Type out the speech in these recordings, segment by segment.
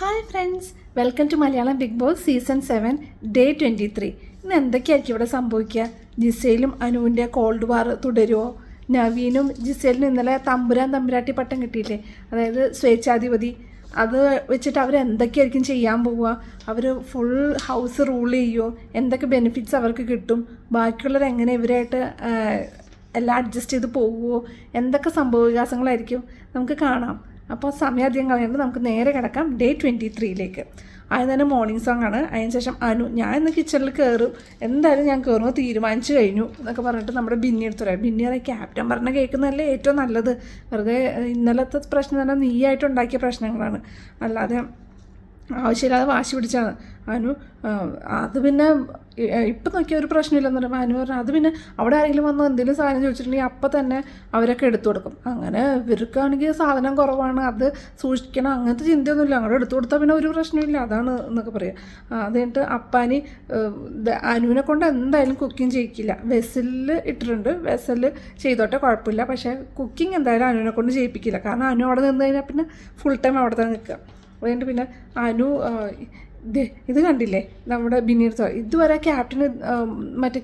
Hi friends welcome to Malayalam Bigg Boss season seven day twenty three ഇന്ന് എന്തൊക്കെയായിരിക്കും ഇവിടെ സംഭവിക്കുക? ജിസയിലും അനുവിന്റെ കോൾഡ് വാർ തുടരുമോ നവീനും ജിസയിലും ഇന്നലെ തമ്പുരാൻ തമ്പുരാട്ടി പട്ടം കിട്ടിയില്ലേ? അതായത് സ്വേച്ഛാധിപതി. അത് വെച്ചിട്ട് അവർ എന്തൊക്കെയായിരിക്കും ചെയ്യാൻ പോവുക? അവർ ഫുൾ ഹൗസ് റൂൾ ചെയ്യുമോ എന്തൊക്കെ ബെനിഫിറ്റ്സ് അവർക്ക് കിട്ടും? ബാക്കിയുള്ളവർ എങ്ങനെ ഇവരായിട്ട് എല്ലാം അഡ്ജസ്റ്റ് ചെയ്ത് പോകുമോ എന്തൊക്കെ സംഭവ വികാസങ്ങളായിരിക്കും? നമുക്ക് കാണാം. അപ്പോൾ സമയാധികം കളയുന്നത് നമുക്ക് നേരെ കിടക്കാം. ഡേ ട്വന്റി ത്രീയിലേക്ക് ആദ്യം തന്നെ മോർണിംഗ് സോങ് ആണ്. അതിന് ശേഷം അനു ഞാൻ ഇന്ന് കിച്ചണിൽ കയറും എന്തായാലും ഞാൻ കയറുമ്പോൾ തീരുമാനിച്ചു കഴിഞ്ഞു എന്നൊക്കെ പറഞ്ഞിട്ട് നമ്മുടെ ബിന്നി എടുത്തു പറയാം. ബിന്നി പറയാം ക്യാപ്റ്റൻ പറഞ്ഞ കേൾക്കുന്നതല്ലേ ഏറ്റവും നല്ലത്? വെറുതെ ഇന്നലത്തെ പ്രശ്നം തന്നെ നീയായിട്ട് ഉണ്ടാക്കിയ പ്രശ്നങ്ങളാണ്. അല്ലാതെ ആവശ്യമില്ലാതെ വാശി പിടിച്ചാണ്. അനു അത് പിന്നെ ഇപ്പം നോക്കിയ ഒരു പ്രശ്നമില്ലെന്ന് പറയുമ്പോൾ അനു പറഞ്ഞു അത് പിന്നെ അവിടെ ആരെങ്കിലും വന്ന് എന്തെങ്കിലും സാധനം ചോദിച്ചിട്ടുണ്ടെങ്കിൽ അപ്പം തന്നെ അവരൊക്കെ എടുത്തു കൊടുക്കും. അങ്ങനെ ഇവർക്കാണെങ്കിൽ സാധനം കുറവാണ് അത് സൂക്ഷിക്കണം അങ്ങനത്തെ ചിന്തയൊന്നുമില്ല. അങ്ങോട്ട് എടുത്തു കൊടുത്താൽ പിന്നെ ഒരു പ്രശ്നമില്ല അതാണ് എന്നൊക്കെ പറയുക അത് കഴിഞ്ഞിട്ട് അപ്പാനി അനുവിനെ കൊണ്ട് എന്തായാലും കുക്കിംഗ് ചെയ്യിക്കില്ല. വെസലിൽ ഇട്ടിട്ടുണ്ട്. വെസലിൽ ചെയ്തോട്ടെ കുഴപ്പമില്ല. പക്ഷേ കുക്കിംഗ് എന്തായാലും അനുവിനെ കൊണ്ട് ചെയ്യിപ്പിക്കില്ല. കാരണം അനു അവിടെ നിന്ന് കഴിഞ്ഞാൽ പിന്നെ ഫുൾ ടൈം അവിടെ തന്നെ നിൽക്കുക. അതുകൊണ്ട് പിന്നെ അനു ഇത് ഇത് കണ്ടില്ലേ? നമ്മുടെ ബിനീർത്തോ ഇതുവരെ ക്യാപ്റ്റന് മറ്റേ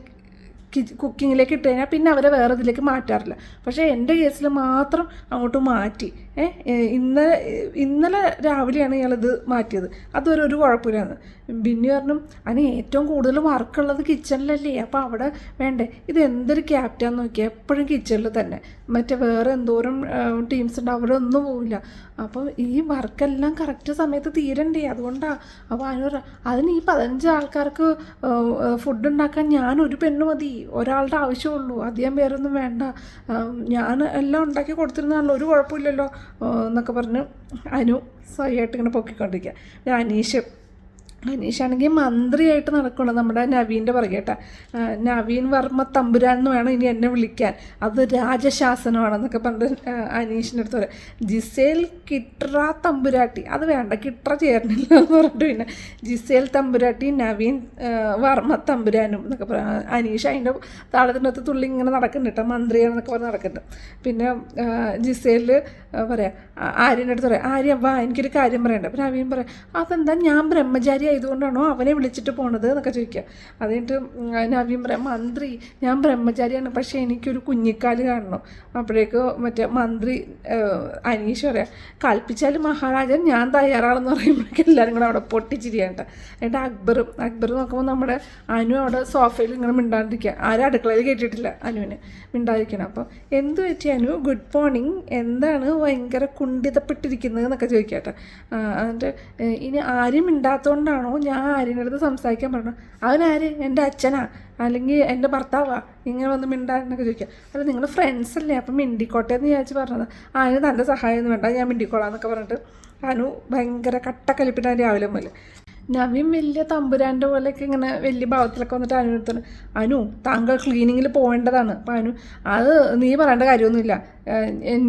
കുക്കിങ്ങിലേക്ക് ഇട്ട് കഴിഞ്ഞാൽ പിന്നെ അവരെ വേറെ ഇതിലേക്ക് മാറ്റാറില്ല. പക്ഷേ എന്റെ കേസിൽ മാത്രം അങ്ങോട്ട് മാറ്റി. ഏഹ് ഇന്നലെ ഇന്നലെ രാവിലെയാണ് ഇയാളിത് മാറ്റിയത്. അതുവരെ ഒരു കുഴപ്പമില്ലാന്ന്. ബിന്നി പറഞ്ഞു അതിന് ഏറ്റവും കൂടുതൽ വർക്കുള്ളത് കിച്ചണിലല്ലേ അപ്പോൾ അവിടെ വേണ്ടേ? ഇത് എന്തൊരു ക്യാപ്റ്റാന്ന് നോക്കിയാൽ എപ്പോഴും കിച്ചണിൽ തന്നെ. മറ്റേ വേറെ എന്തോരം ടീംസ് ഉണ്ട് അവിടെ ഒന്നും പോവില്ല. അപ്പോൾ ഈ വർക്കെല്ലാം കറക്റ്റ് സമയത്ത് തീരണ്ടേ? അതുകൊണ്ടാണ് അപ്പോൾ അതിന് അതിന് ഈ പതിനഞ്ച് ആൾക്കാർക്ക് ഫുഡ് ഉണ്ടാക്കാൻ ഞാൻ ഒരു പെണ്ണ് മതി. ഒരാളുടെ ആവശ്യമുള്ളൂ. അധികം പേരൊന്നും വേണ്ട. ഞാൻ എല്ലാം ഉണ്ടാക്കി കൊടുത്തിരുന്നാണല്ലോ ഒരു കുഴപ്പമില്ലല്ലോ. എന്നൊക്കെ പറഞ്ഞ് അനു സ്വയമായിട്ട് ഇങ്ങനെ പൊക്കിക്കൊണ്ടിരിക്കുക അനീഷ് അനീഷാണെങ്കിൽ മന്ത്രിയായിട്ട് നടക്കണം നമ്മുടെ നവീന്റെ പറയട്ടെ നവീൻ വർമ്മ തമ്പുരാൻ എന്ന് വേണം ഇനി എന്നെ വിളിക്കാൻ. അത് രാജശാസനമാണെന്നൊക്കെ പറഞ്ഞിട്ട് അനീഷിന്റെ അടുത്ത് പറയാം. ജിസേൽ കിട്ര തമ്പുരാട്ടി. അത് വേണ്ട കിട്ര ചേർന്നില്ല എന്ന് പറഞ്ഞിട്ട് പിന്നെ ജിസേൽ തമ്പുരാട്ടി നവീൻ വർമ്മ തമ്പുരാനും എന്നൊക്കെ പറയാം. അനീഷ് അതിന്റെ താളത്തിനകത്ത് തുള്ളി ഇങ്ങനെ നടക്കുന്നുണ്ട് കേട്ടോ മന്ത്രിയാണെന്നൊക്കെ പറഞ്ഞ് നടക്കുന്നുണ്ട്. പിന്നെ ജിസേലിൽ പറയാം ആര്യന്റെ അടുത്ത് പറയാം ആര്യ വാ എനിക്കൊരു കാര്യം പറയണ്ട. അപ്പം നവീൻ പറയാം അതെന്താ ഞാൻ ബ്രഹ്മചാരി ആയതുകൊണ്ടാണോ അവനെ വിളിച്ചിട്ട് പോണത് എന്നൊക്കെ ചോദിക്കുക. അതിട്ട് നവീൻ പറയാം മന്ത്രി ഞാൻ ബ്രഹ്മചാരിയാണ് പക്ഷേ എനിക്കൊരു കുഞ്ഞിക്കാൽ കാണണം. അപ്പോഴേക്ക് മറ്റേ മന്ത്രി അനീഷ് പറയാം കൽപ്പിച്ചാൽ മഹാരാജൻ ഞാൻ തയ്യാറാണെന്ന് പറയുമ്പോഴേക്കും എല്ലാവരും കൂടെ അവിടെ പൊട്ടിച്ചിരിയാണ് കേട്ടോ. എന്നിട്ട് അക്ബറും അക്ബർ നോക്കുമ്പോൾ നമ്മുടെ അനു അവിടെ സോഫയിൽ ഇങ്ങനെ മിണ്ടാണ്ടിരിക്കുക. ആരും അടുക്കളയിൽ കേട്ടിട്ടില്ല അനുവിന് മിണ്ടാതിരിക്കണം അപ്പം എന്ത് പറ്റി അനു? ഗുഡ് മോർണിംഗ് എന്താണ് ഭയങ്കര കുണ്ഠിതപ്പെട്ടിരിക്കുന്നത്? എന്നൊക്കെ ചോദിക്കാം കേട്ടോ. ആ, എന്നിട്ട് ഇനി ആരും മിണ്ടാത്തതുകൊണ്ടാണോ ഞാൻ ആര്യന്റെ അടുത്ത് സംസാരിക്കാൻ പറഞ്ഞു. അവനാര്? എന്റെ അച്ഛനാ. അല്ലെങ്കിൽ എന്റെ ഭർത്താവാ. ഇങ്ങനെ വന്ന് മിണ്ടാന്നൊക്കെ ചോദിക്കുക. അല്ല നിങ്ങൾ ഫ്രണ്ട്സ് അല്ലേ? അപ്പം മിണ്ടിക്കോട്ടെ എന്ന് വിചാരിച്ച് പറഞ്ഞത്. അതിന് നല്ല സഹായമൊന്നും വേണ്ട. ഞാൻ മിണ്ടിക്കോളാം എന്നൊക്കെ പറഞ്ഞിട്ട് അനു ഭയങ്കര കട്ടക്കലിപ്പിട്ടാണ് രാവിലെ മുതൽ നവീൻ വലിയ തമ്പുരാന്റെ പോലെയൊക്കെ ഇങ്ങനെ വലിയ ഭാവത്തിലൊക്കെ വന്നിട്ട് അനു അനു താങ്കൾ ക്ലീനിങ്ങിൽ പോകേണ്ടതാണ് അപ്പം അനു അത് നീ പറയേണ്ട കാര്യമൊന്നുമില്ല.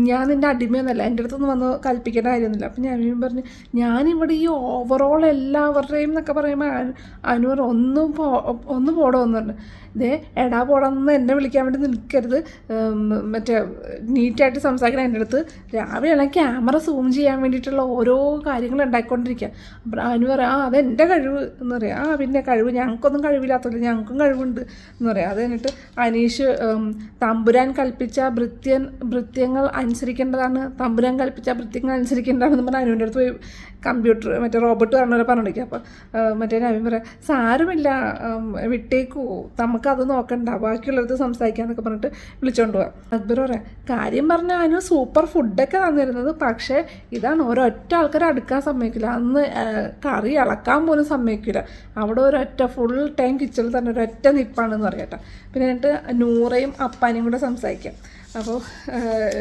ഞാൻ നിന്റെ അടിമയൊന്നല്ല എന്റെ അടുത്തൊന്നും വന്ന് കൽപ്പിക്കേണ്ട കാര്യമൊന്നുമില്ല. അപ്പം നവീൻ പറഞ്ഞു ഞാനിവിടെ ഈ ഓവറോൾ എല്ലാവരുടെയും എന്നൊക്കെ പറയുമ്പോൾ അനുവർ അനു ഒന്നും പോ ഒന്ന് പോടോ പറഞ്ഞു. ഇതേ എടാ പോടാന്ന് എന്നെ വിളിക്കാൻ വേണ്ടി നിൽക്കരുത്. മറ്റേ നീറ്റായിട്ട് സംസാരിക്കണം എന്റെ അടുത്ത്. രാവിലെയാണ് ക്യാമറ സൂം ചെയ്യാൻ വേണ്ടിയിട്ടുള്ള ഓരോ കാര്യങ്ങൾ ഉണ്ടാക്കിക്കൊണ്ടിരിക്കുക അപ്പം അനു ആ അതെന്റെ കഴിവ് എന്ന് പറയാം. ആ പിന്നെ കഴിവ് ഞങ്ങൾക്കൊന്നും കഴിവില്ലാത്തല്ലോ ഞങ്ങൾക്കും കഴിവുണ്ട് എന്ന് പറയാം. അത് കഴിഞ്ഞിട്ട് അനീഷ് തമ്പുരാൻ കൽപ്പിച്ച ഭൃത്യൻ ഭൃത്യങ്ങൾ അനുസരിക്കേണ്ടതാണ് തമ്പുരാൻ കൽപ്പിച്ച കൃത്യങ്ങൾ അനുസരിക്കേണ്ടതാണെന്ന് പറഞ്ഞാൽ അനുവിന്റെ അടുത്ത് പോയി കമ്പ്യൂട്ടർ മറ്റേ റോബോട്ട് പറഞ്ഞവരെ പറഞ്ഞിരിക്കുക. അപ്പോൾ മറ്റേ നവീൻ പറയാം സാരമില്ല വിട്ടേക്കോ നമുക്കത് നോക്കണ്ട ബാക്കിയുള്ളത് സംസാരിക്കാമെന്നൊക്കെ പറഞ്ഞിട്ട് വിളിച്ചോണ്ട് പോവാം. അക്ബർ പറയാം കാര്യം പറഞ്ഞാൽ അനു സൂപ്പർ ഫുഡൊക്കെ തന്നിരുന്നത് പക്ഷേ ഇതാണ് ഒരൊറ്റ ആൾക്കാർ അടുക്കാൻ സമ്മതിക്കില്ല. അന്ന് കറി ഇളക്കാൻ പോലും സമ്മതിക്കില്ല. അവിടെ ഒരൊറ്റ ഫുൾ ടൈം കിച്ചണിൽ തന്നെ ഒരൊറ്റ നിപ്പാണെന്ന് പറയാം കേട്ടോ. പിന്നെ എന്നിട്ട് നൂറയും അപ്പാനും കൂടെ സംസാരിക്കാം. അപ്പോൾ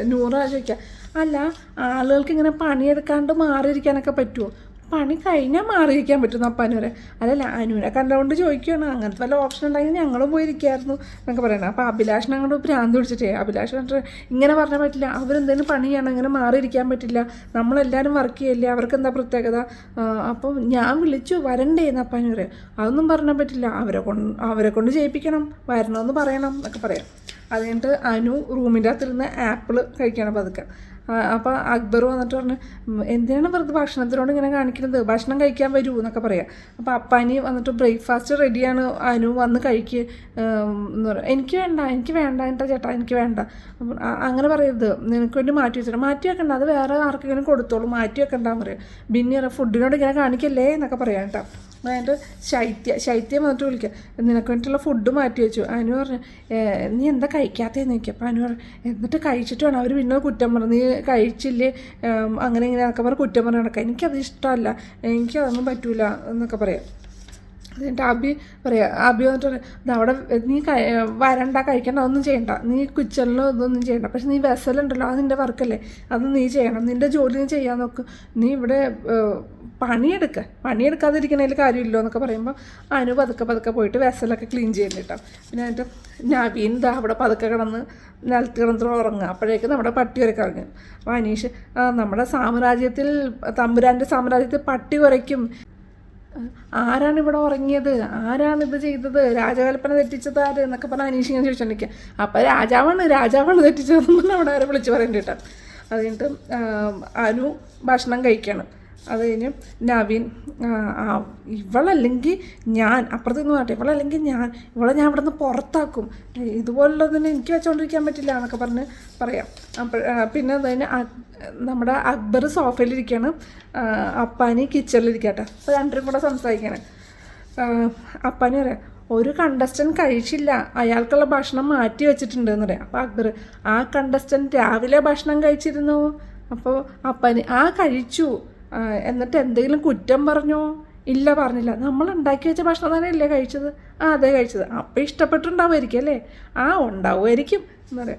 നൂറ ചോദിക്കുക അല്ല ആളുകൾക്ക് ഇങ്ങനെ പണിയെടുക്കാണ്ട് മാറിയിരിക്കാനൊക്കെ പറ്റുമോ പണി കഴിഞ്ഞാൽ മാറിയിരിക്കാൻ പറ്റുന്നു അപ്പാനൂരെ. അതല്ല അനുവിനെ കണ്ടുകൊണ്ട് ചോദിക്കുകയാണ് അങ്ങനത്തെ വല്ല ഓപ്ഷൻ ഉണ്ടായി ഞങ്ങളും പോയിരിക്കായിരുന്നു എന്നൊക്കെ പറയണം. അപ്പോൾ അഭിലാഷിനെ അങ്ങോട്ട് ഭ്രാന്ത് പിടിച്ചിട്ടേ. അഭിലാഷ് പറഞ്ഞിട്ട് ഇങ്ങനെ പറഞ്ഞാൽ പറ്റില്ല. അവരെന്തെങ്കിലും പണിയാണ് ഇങ്ങനെ മാറിയിരിക്കാൻ പറ്റില്ല. നമ്മളെല്ലാവരും വർക്ക് ചെയ്യല്ലേ അവർക്ക് എന്താ പ്രത്യേകത അപ്പം ഞാൻ വിളിച്ചു വരണ്ടേ എന്ന് അപ്പാന് അതൊന്നും പറഞ്ഞാൽ പറ്റില്ല. അവരെ കൊണ്ട് അവരെ കൊണ്ട് ചെയ്യിപ്പിക്കണം വരണമെന്ന് പറയണം എന്നൊക്കെ പറയാം. അത് കഴിഞ്ഞിട്ട് അനു റൂമിന്റെ അകത്തിരുന്ന് ആപ്പിൾ കഴിക്കണം പതുക്കെ. അപ്പോൾ അക്ബർ വന്നിട്ട് പറഞ്ഞു "ഉം, എന്തിനാണ് വെറുതെ ഭക്ഷണത്തിനോട് ഇങ്ങനെ കാണിക്കുന്നത്? ഭക്ഷണം കഴിക്കാൻ വരൂ എന്നൊക്കെ പറയാം. അപ്പോൾ അപ്പാനി വന്നിട്ട് ബ്രേക്ക്ഫാസ്റ്റ് റെഡിയാണ് അനു വന്ന് കഴിക്ക് എന്ന് പറയാം എനിക്ക് വേണ്ട എനിക്ക് വേണ്ട എന്റെ ചേട്ടാ എനിക്ക് വേണ്ട. അങ്ങനെ പറയരുത്. നിനക്ക് വേണ്ടി മാറ്റി വെച്ചിട്ട് മാറ്റി വെക്കണ്ട അത് വേറെ ആർക്കെങ്കിലും കൊടുത്തോളൂ മാറ്റി വെക്കണ്ടെന്ന് പറയാം. പിന്നെ ഫുഡിനോട് ഇങ്ങനെ കാണിക്കല്ലേ എന്നൊക്കെ പറയാം കേട്ടോ. എന്നിട്ട് ശൈത്യ ശൈത്യം വന്നിട്ട് വിളിക്കുക നിനക്ക് വേണ്ടിയിട്ടുള്ള ഫുഡ് മാറ്റി വെച്ചു. അനു പറഞ്ഞു നീ എന്താ കഴിക്കാത്തതെന്ന് ചോദിക്കുക അപ്പോൾ അനു പറഞ്ഞു എന്നിട്ട് കഴിച്ചിട്ട് വേണം. അവർ പിന്നെ കുറ്റം പറഞ്ഞു നീ കഴിച്ചില്ലേ? അങ്ങനെ ഇങ്ങനെ എന്നൊക്കെ പറഞ്ഞ് കുറ്റം പറഞ്ഞു നടക്കുക എനിക്കത് ഇഷ്ടമല്ല. എനിക്കതൊന്നും പറ്റൂല എന്നൊക്കെ പറയാം. എന്നിട്ട് അബി പറയാ അബി വന്നിട്ട് പറയാം അവിടെ നീ വരണ്ട കഴിക്കണ്ട ഒന്നും ചെയ്യണ്ട. നീ കിച്ചണിലോ ഇതൊന്നും ചെയ്യണ്ട. പക്ഷെ നീ വെസലുണ്ടല്ലോ അത് നിന്റെ വർക്കല്ലേ അത് നീ ചെയ്യണം. നിന്റെ ജോലി നീ ചെയ്യാൻ നോക്ക്. നീ ഇവിടെ ഏഹ്, പണിയെടുക്ക. പണിയെടുക്കാതിരിക്കണതിൽ കാര്യമില്ലോ എന്നൊക്കെ പറയുമ്പോൾ അനു പതുക്കെ പതുക്കെ പോയിട്ട് വെസലൊക്കെ ക്ലീൻ ചെയ്യുന്നുട്ടോ പിന്നെ എന്നിട്ട് നവീൻ ദാ അവിടെ പതുക്കെ കിടന്ന് നിലത്ത് കിടന്നിട്ട് ഉറങ്ങുക. അപ്പോഴേക്ക് നമ്മുടെ പട്ടി വരെ ഇറങ്ങും അപ്പോൾ അനീഷ് നമ്മുടെ സാമ്രാജ്യത്തിൽ തമ്പുരാന്റെ സാമ്രാജ്യത്തിൽ പട്ടി കുറയ്ക്കും ആരാണ് ഇവിടെ ഉറങ്ങിയത്? ആരാണ് ഇത് ചെയ്തത്? രാജകൽപ്പന തെറ്റിച്ചത് ആര്? എന്നൊക്കെ പറഞ്ഞാൽ അനീഷ് ഇങ്ങനെ ചോദിച്ചോണ്ടിരിക്കുക അപ്പോൾ രാജാവാണ് രാജാവാണ് തെറ്റിച്ചതെന്ന് അവിടെ ആരെ വിളിച്ച് പറയേണ്ടി കേട്ടോ അത് കഴിഞ്ഞിട്ട് അനു ഭക്ഷണം കഴിക്കണം. അത് കഴിഞ്ഞ് നവീൻ ഇവളല്ലെങ്കിൽ ഞാൻ അപ്പുറത്ത് നിന്ന് പറയട്ടെ ഇവളല്ലെങ്കിൽ ഞാൻ ഇവളെ ഞാൻ ഇവിടെ നിന്ന് പുറത്താക്കും ഇതുപോലുള്ളതിന് എനിക്ക് വെച്ചുകൊണ്ടിരിക്കാൻ പറ്റില്ല എന്നൊക്കെ പറഞ്ഞ് പറയാം. അപ്പോൾ പിന്നെ അത് കഴിഞ്ഞ് അ- നമ്മുടെ അക്ബർ സോഫയിലിരിക്കുകയാണ് അപ്പാനി കിച്ചണിലിരിക്കട്ടെ അപ്പോൾ രണ്ടും കൂടെ സംസാരിക്കുകയാണ് ആ, അപ്പാനി പറയാം ഒരു കണ്ടസ്റ്റന്റ് കഴിച്ചില്ല. അയാൾക്കുള്ള ഭക്ഷണം മാറ്റി വെച്ചിട്ടുണ്ട് എന്ന് പറയാം. അപ്പോൾ അക്ബർ ആ കണ്ടസ്റ്റന്റ് രാവിലെ ഭക്ഷണം കഴിച്ചിരുന്നു. അപ്പോൾ അപ്പാനി ആ കഴിച്ചു. എന്നിട്ട് എന്തെങ്കിലും കുറ്റം പറഞ്ഞോ? ഇല്ല പറഞ്ഞില്ല. നമ്മൾ ഉണ്ടാക്കി വെച്ച ഭക്ഷണം തന്നെയല്ലേ കഴിച്ചത്? ആ അതെ കഴിച്ചത്. അപ്പോൾ ഇഷ്ടപ്പെട്ടുണ്ടാവുമായിരിക്കും അല്ലേ? ആ ഉണ്ടാവുമായിരിക്കും. എന്ന് പറയാം.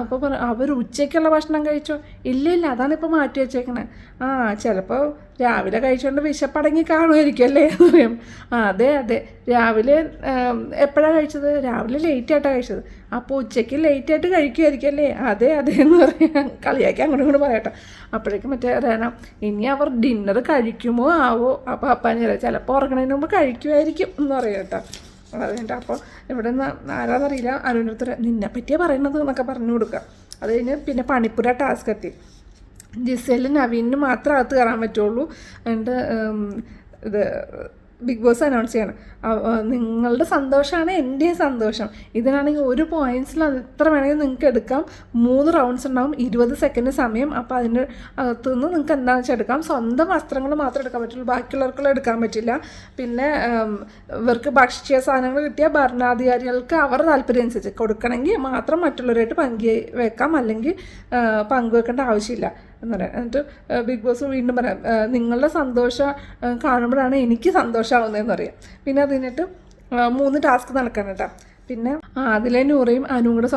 അപ്പോൾ പറ അവർ ഉച്ചയ്ക്കുള്ള ഭക്ഷണം കഴിച്ചോ? ഇല്ല ഇല്ല. അതാണ് ഇപ്പോൾ മാറ്റി വെച്ചേക്കണേ. ആ ചിലപ്പോൾ രാവിലെ കഴിച്ചുകൊണ്ട് വിശപ്പടങ്ങി കാണുമായിരിക്കും അല്ലേ? എന്ന് പറയും. അതെ അതെ. രാവിലെ എപ്പോഴാണ് കഴിച്ചത്? രാവിലെ ലേറ്റ് ആയിട്ടാണ് കഴിച്ചത്. അപ്പോൾ ഉച്ചയ്ക്ക് ലേറ്റ് ആയിട്ട് കഴിക്കുമായിരിക്കും അല്ലേ അതെ അതെ എന്ന് പറയാം. കളിയാക്കി അങ്ങോട്ടും ഇങ്ങോട്ട് പറയട്ടെ. അപ്പോഴേക്കും മറ്റേ പറയണം ഇനി അവർ ഡിന്നർ കഴിക്കുമോ ആവോ? അപ്പോൾ അപ്പാൻ ചിലപ്പോൾ ഉറങ്ങണതിന് മുമ്പ് കഴിക്കുമായിരിക്കും എന്ന് പറയാം കേട്ടോ. അത് കഴിഞ്ഞിട്ട് അപ്പോൾ ഇവിടെ നിന്ന് ആരാന്നറിയില്ല അരുണത്തര നിന്നെ പറ്റിയാ പറയണത് എന്നൊക്കെ പറഞ്ഞു കൊടുക്കുക. അത് കഴിഞ്ഞ് പിന്നെ പണിപ്പുര ടാസ്ക് എത്തി. ജിസേലും നവീനും മാത്രമേ അകത്ത് കയറാൻ പറ്റുള്ളൂ. എന്നിട്ട് ഇത് ബിഗ് ബോസ് അനൗൺസ് ചെയ്യണം. നിങ്ങളുടെ സന്തോഷമാണ് എന്റെ സന്തോഷം. ഇതിനാണെങ്കിൽ ഒരു പോയിന്റ്സിൽ എത്ര വേണമെങ്കിൽ നിങ്ങൾക്ക് എടുക്കാം. മൂന്ന് റൗണ്ട്സ് ഉണ്ടാവും. ഇരുപത് സെക്കൻഡ് സമയം. അപ്പോൾ അതിന്റെ അകത്തുനിന്ന് നിങ്ങൾക്ക് എന്താണെന്ന് വെച്ചാൽ എടുക്കാം. സ്വന്തം വസ്ത്രങ്ങൾ മാത്രമേ എടുക്കാൻ പറ്റുള്ളൂ. ബാക്കിയുള്ളവർക്കുള്ള എടുക്കാൻ പറ്റില്ല. പിന്നെ ഇവർക്ക് ഭക്ഷ്യ സാധനങ്ങൾ കിട്ടിയ ഭരണാധികാരികൾക്ക് അവരുടെ താല്പര്യം അനുസരിച്ച് കൊടുക്കണമെങ്കിൽ മാത്രം മറ്റുള്ളവരായിട്ട് പങ്കു വെക്കാം. അല്ലെങ്കിൽ പങ്കുവെക്കേണ്ട ആവശ്യമില്ല. എന്ന് പറയാം. എന്നിട്ട് ബിഗ് ബോസ് വീണ്ടും പറയാം നിങ്ങളുടെ സന്തോഷം കാണുമ്പോഴാണ് എനിക്ക് സന്തോഷമാവുന്നതെന്ന് പറയാം. പിന്നെ അത് കഴിഞ്ഞിട്ട് മൂന്ന് ടാസ്ക് നടക്കണം കേട്ടോ പിന്നെ അതിലെ നൂറയും അനുവും കൂടെ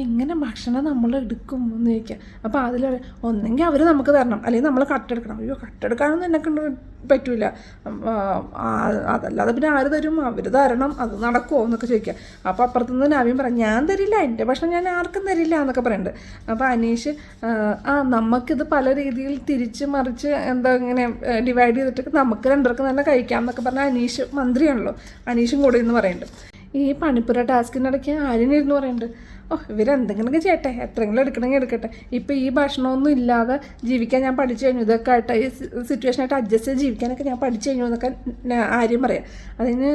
എങ്ങനെ ഭക്ഷണം നമ്മൾ എടുക്കും എന്ന് ചോദിക്കുക അപ്പോൾ അതിൽ ഒന്നെങ്കിൽ അവർ നമുക്ക് തരണം. അല്ലെങ്കിൽ നമ്മൾ കട്ടെടുക്കണം അയ്യോ കട്ടെടുക്കാനൊന്നും എന്നെ കൊണ്ട് പറ്റൂല. അതല്ലാതെ പിന്നെ ആര് തരും? അവർ തരണം. അത് നടക്കുമോ എന്നൊക്കെ ചോദിക്കുക. അപ്പോൾ അപ്പുറത്തുനിന്ന് നവീൻ പറയാം ഞാൻ തരില്ല. എന്റെ ഭക്ഷണം ഞാൻ ആർക്കും തരില്ല എന്നൊക്കെ പറയുന്നുണ്ട് അപ്പോൾ അനീഷ് ആ, ആ നമുക്കിത് പല രീതിയിൽ തിരിച്ച് മറിച്ച് എന്താ ഇങ്ങനെ ഡിവൈഡ് ചെയ്തിട്ട് നമുക്ക് രണ്ടുപേർക്കും തന്നെ കഴിക്കാം എന്നൊക്കെ പറഞ്ഞാൽ അനീഷ് മന്ത്രിയാണല്ലോ. അനീഷും കൂടെ എന്ന് പറയുന്നുണ്ട് ഈ പണിപ്പുര ടാസ്കിനിടയ്ക്ക് ആര്യനിരുന്ന് പറയുന്നുണ്ട് ഓ ഇവരെന്തെങ്കിലുമൊക്കെ ചെയ്യട്ടെ. എത്രയെങ്കിലും എടുക്കണമെങ്കിൽ എടുക്കട്ടെ. ഇപ്പോൾ ഈ ഭക്ഷണമൊന്നും ഇല്ലാതെ ജീവിക്കാൻ ഞാൻ പഠിച്ചു കഴിഞ്ഞു. ഇതൊക്കെ ആയിട്ട് ഈ സിറ്റുവേഷനായിട്ട് അഡ്ജസ്റ്റ് ചെയ്ത് ജീവിക്കാനൊക്കെ ഞാൻ പഠിച്ചു കഴിഞ്ഞു എന്നൊക്കെ ആര്യം പറയാം. അതിന്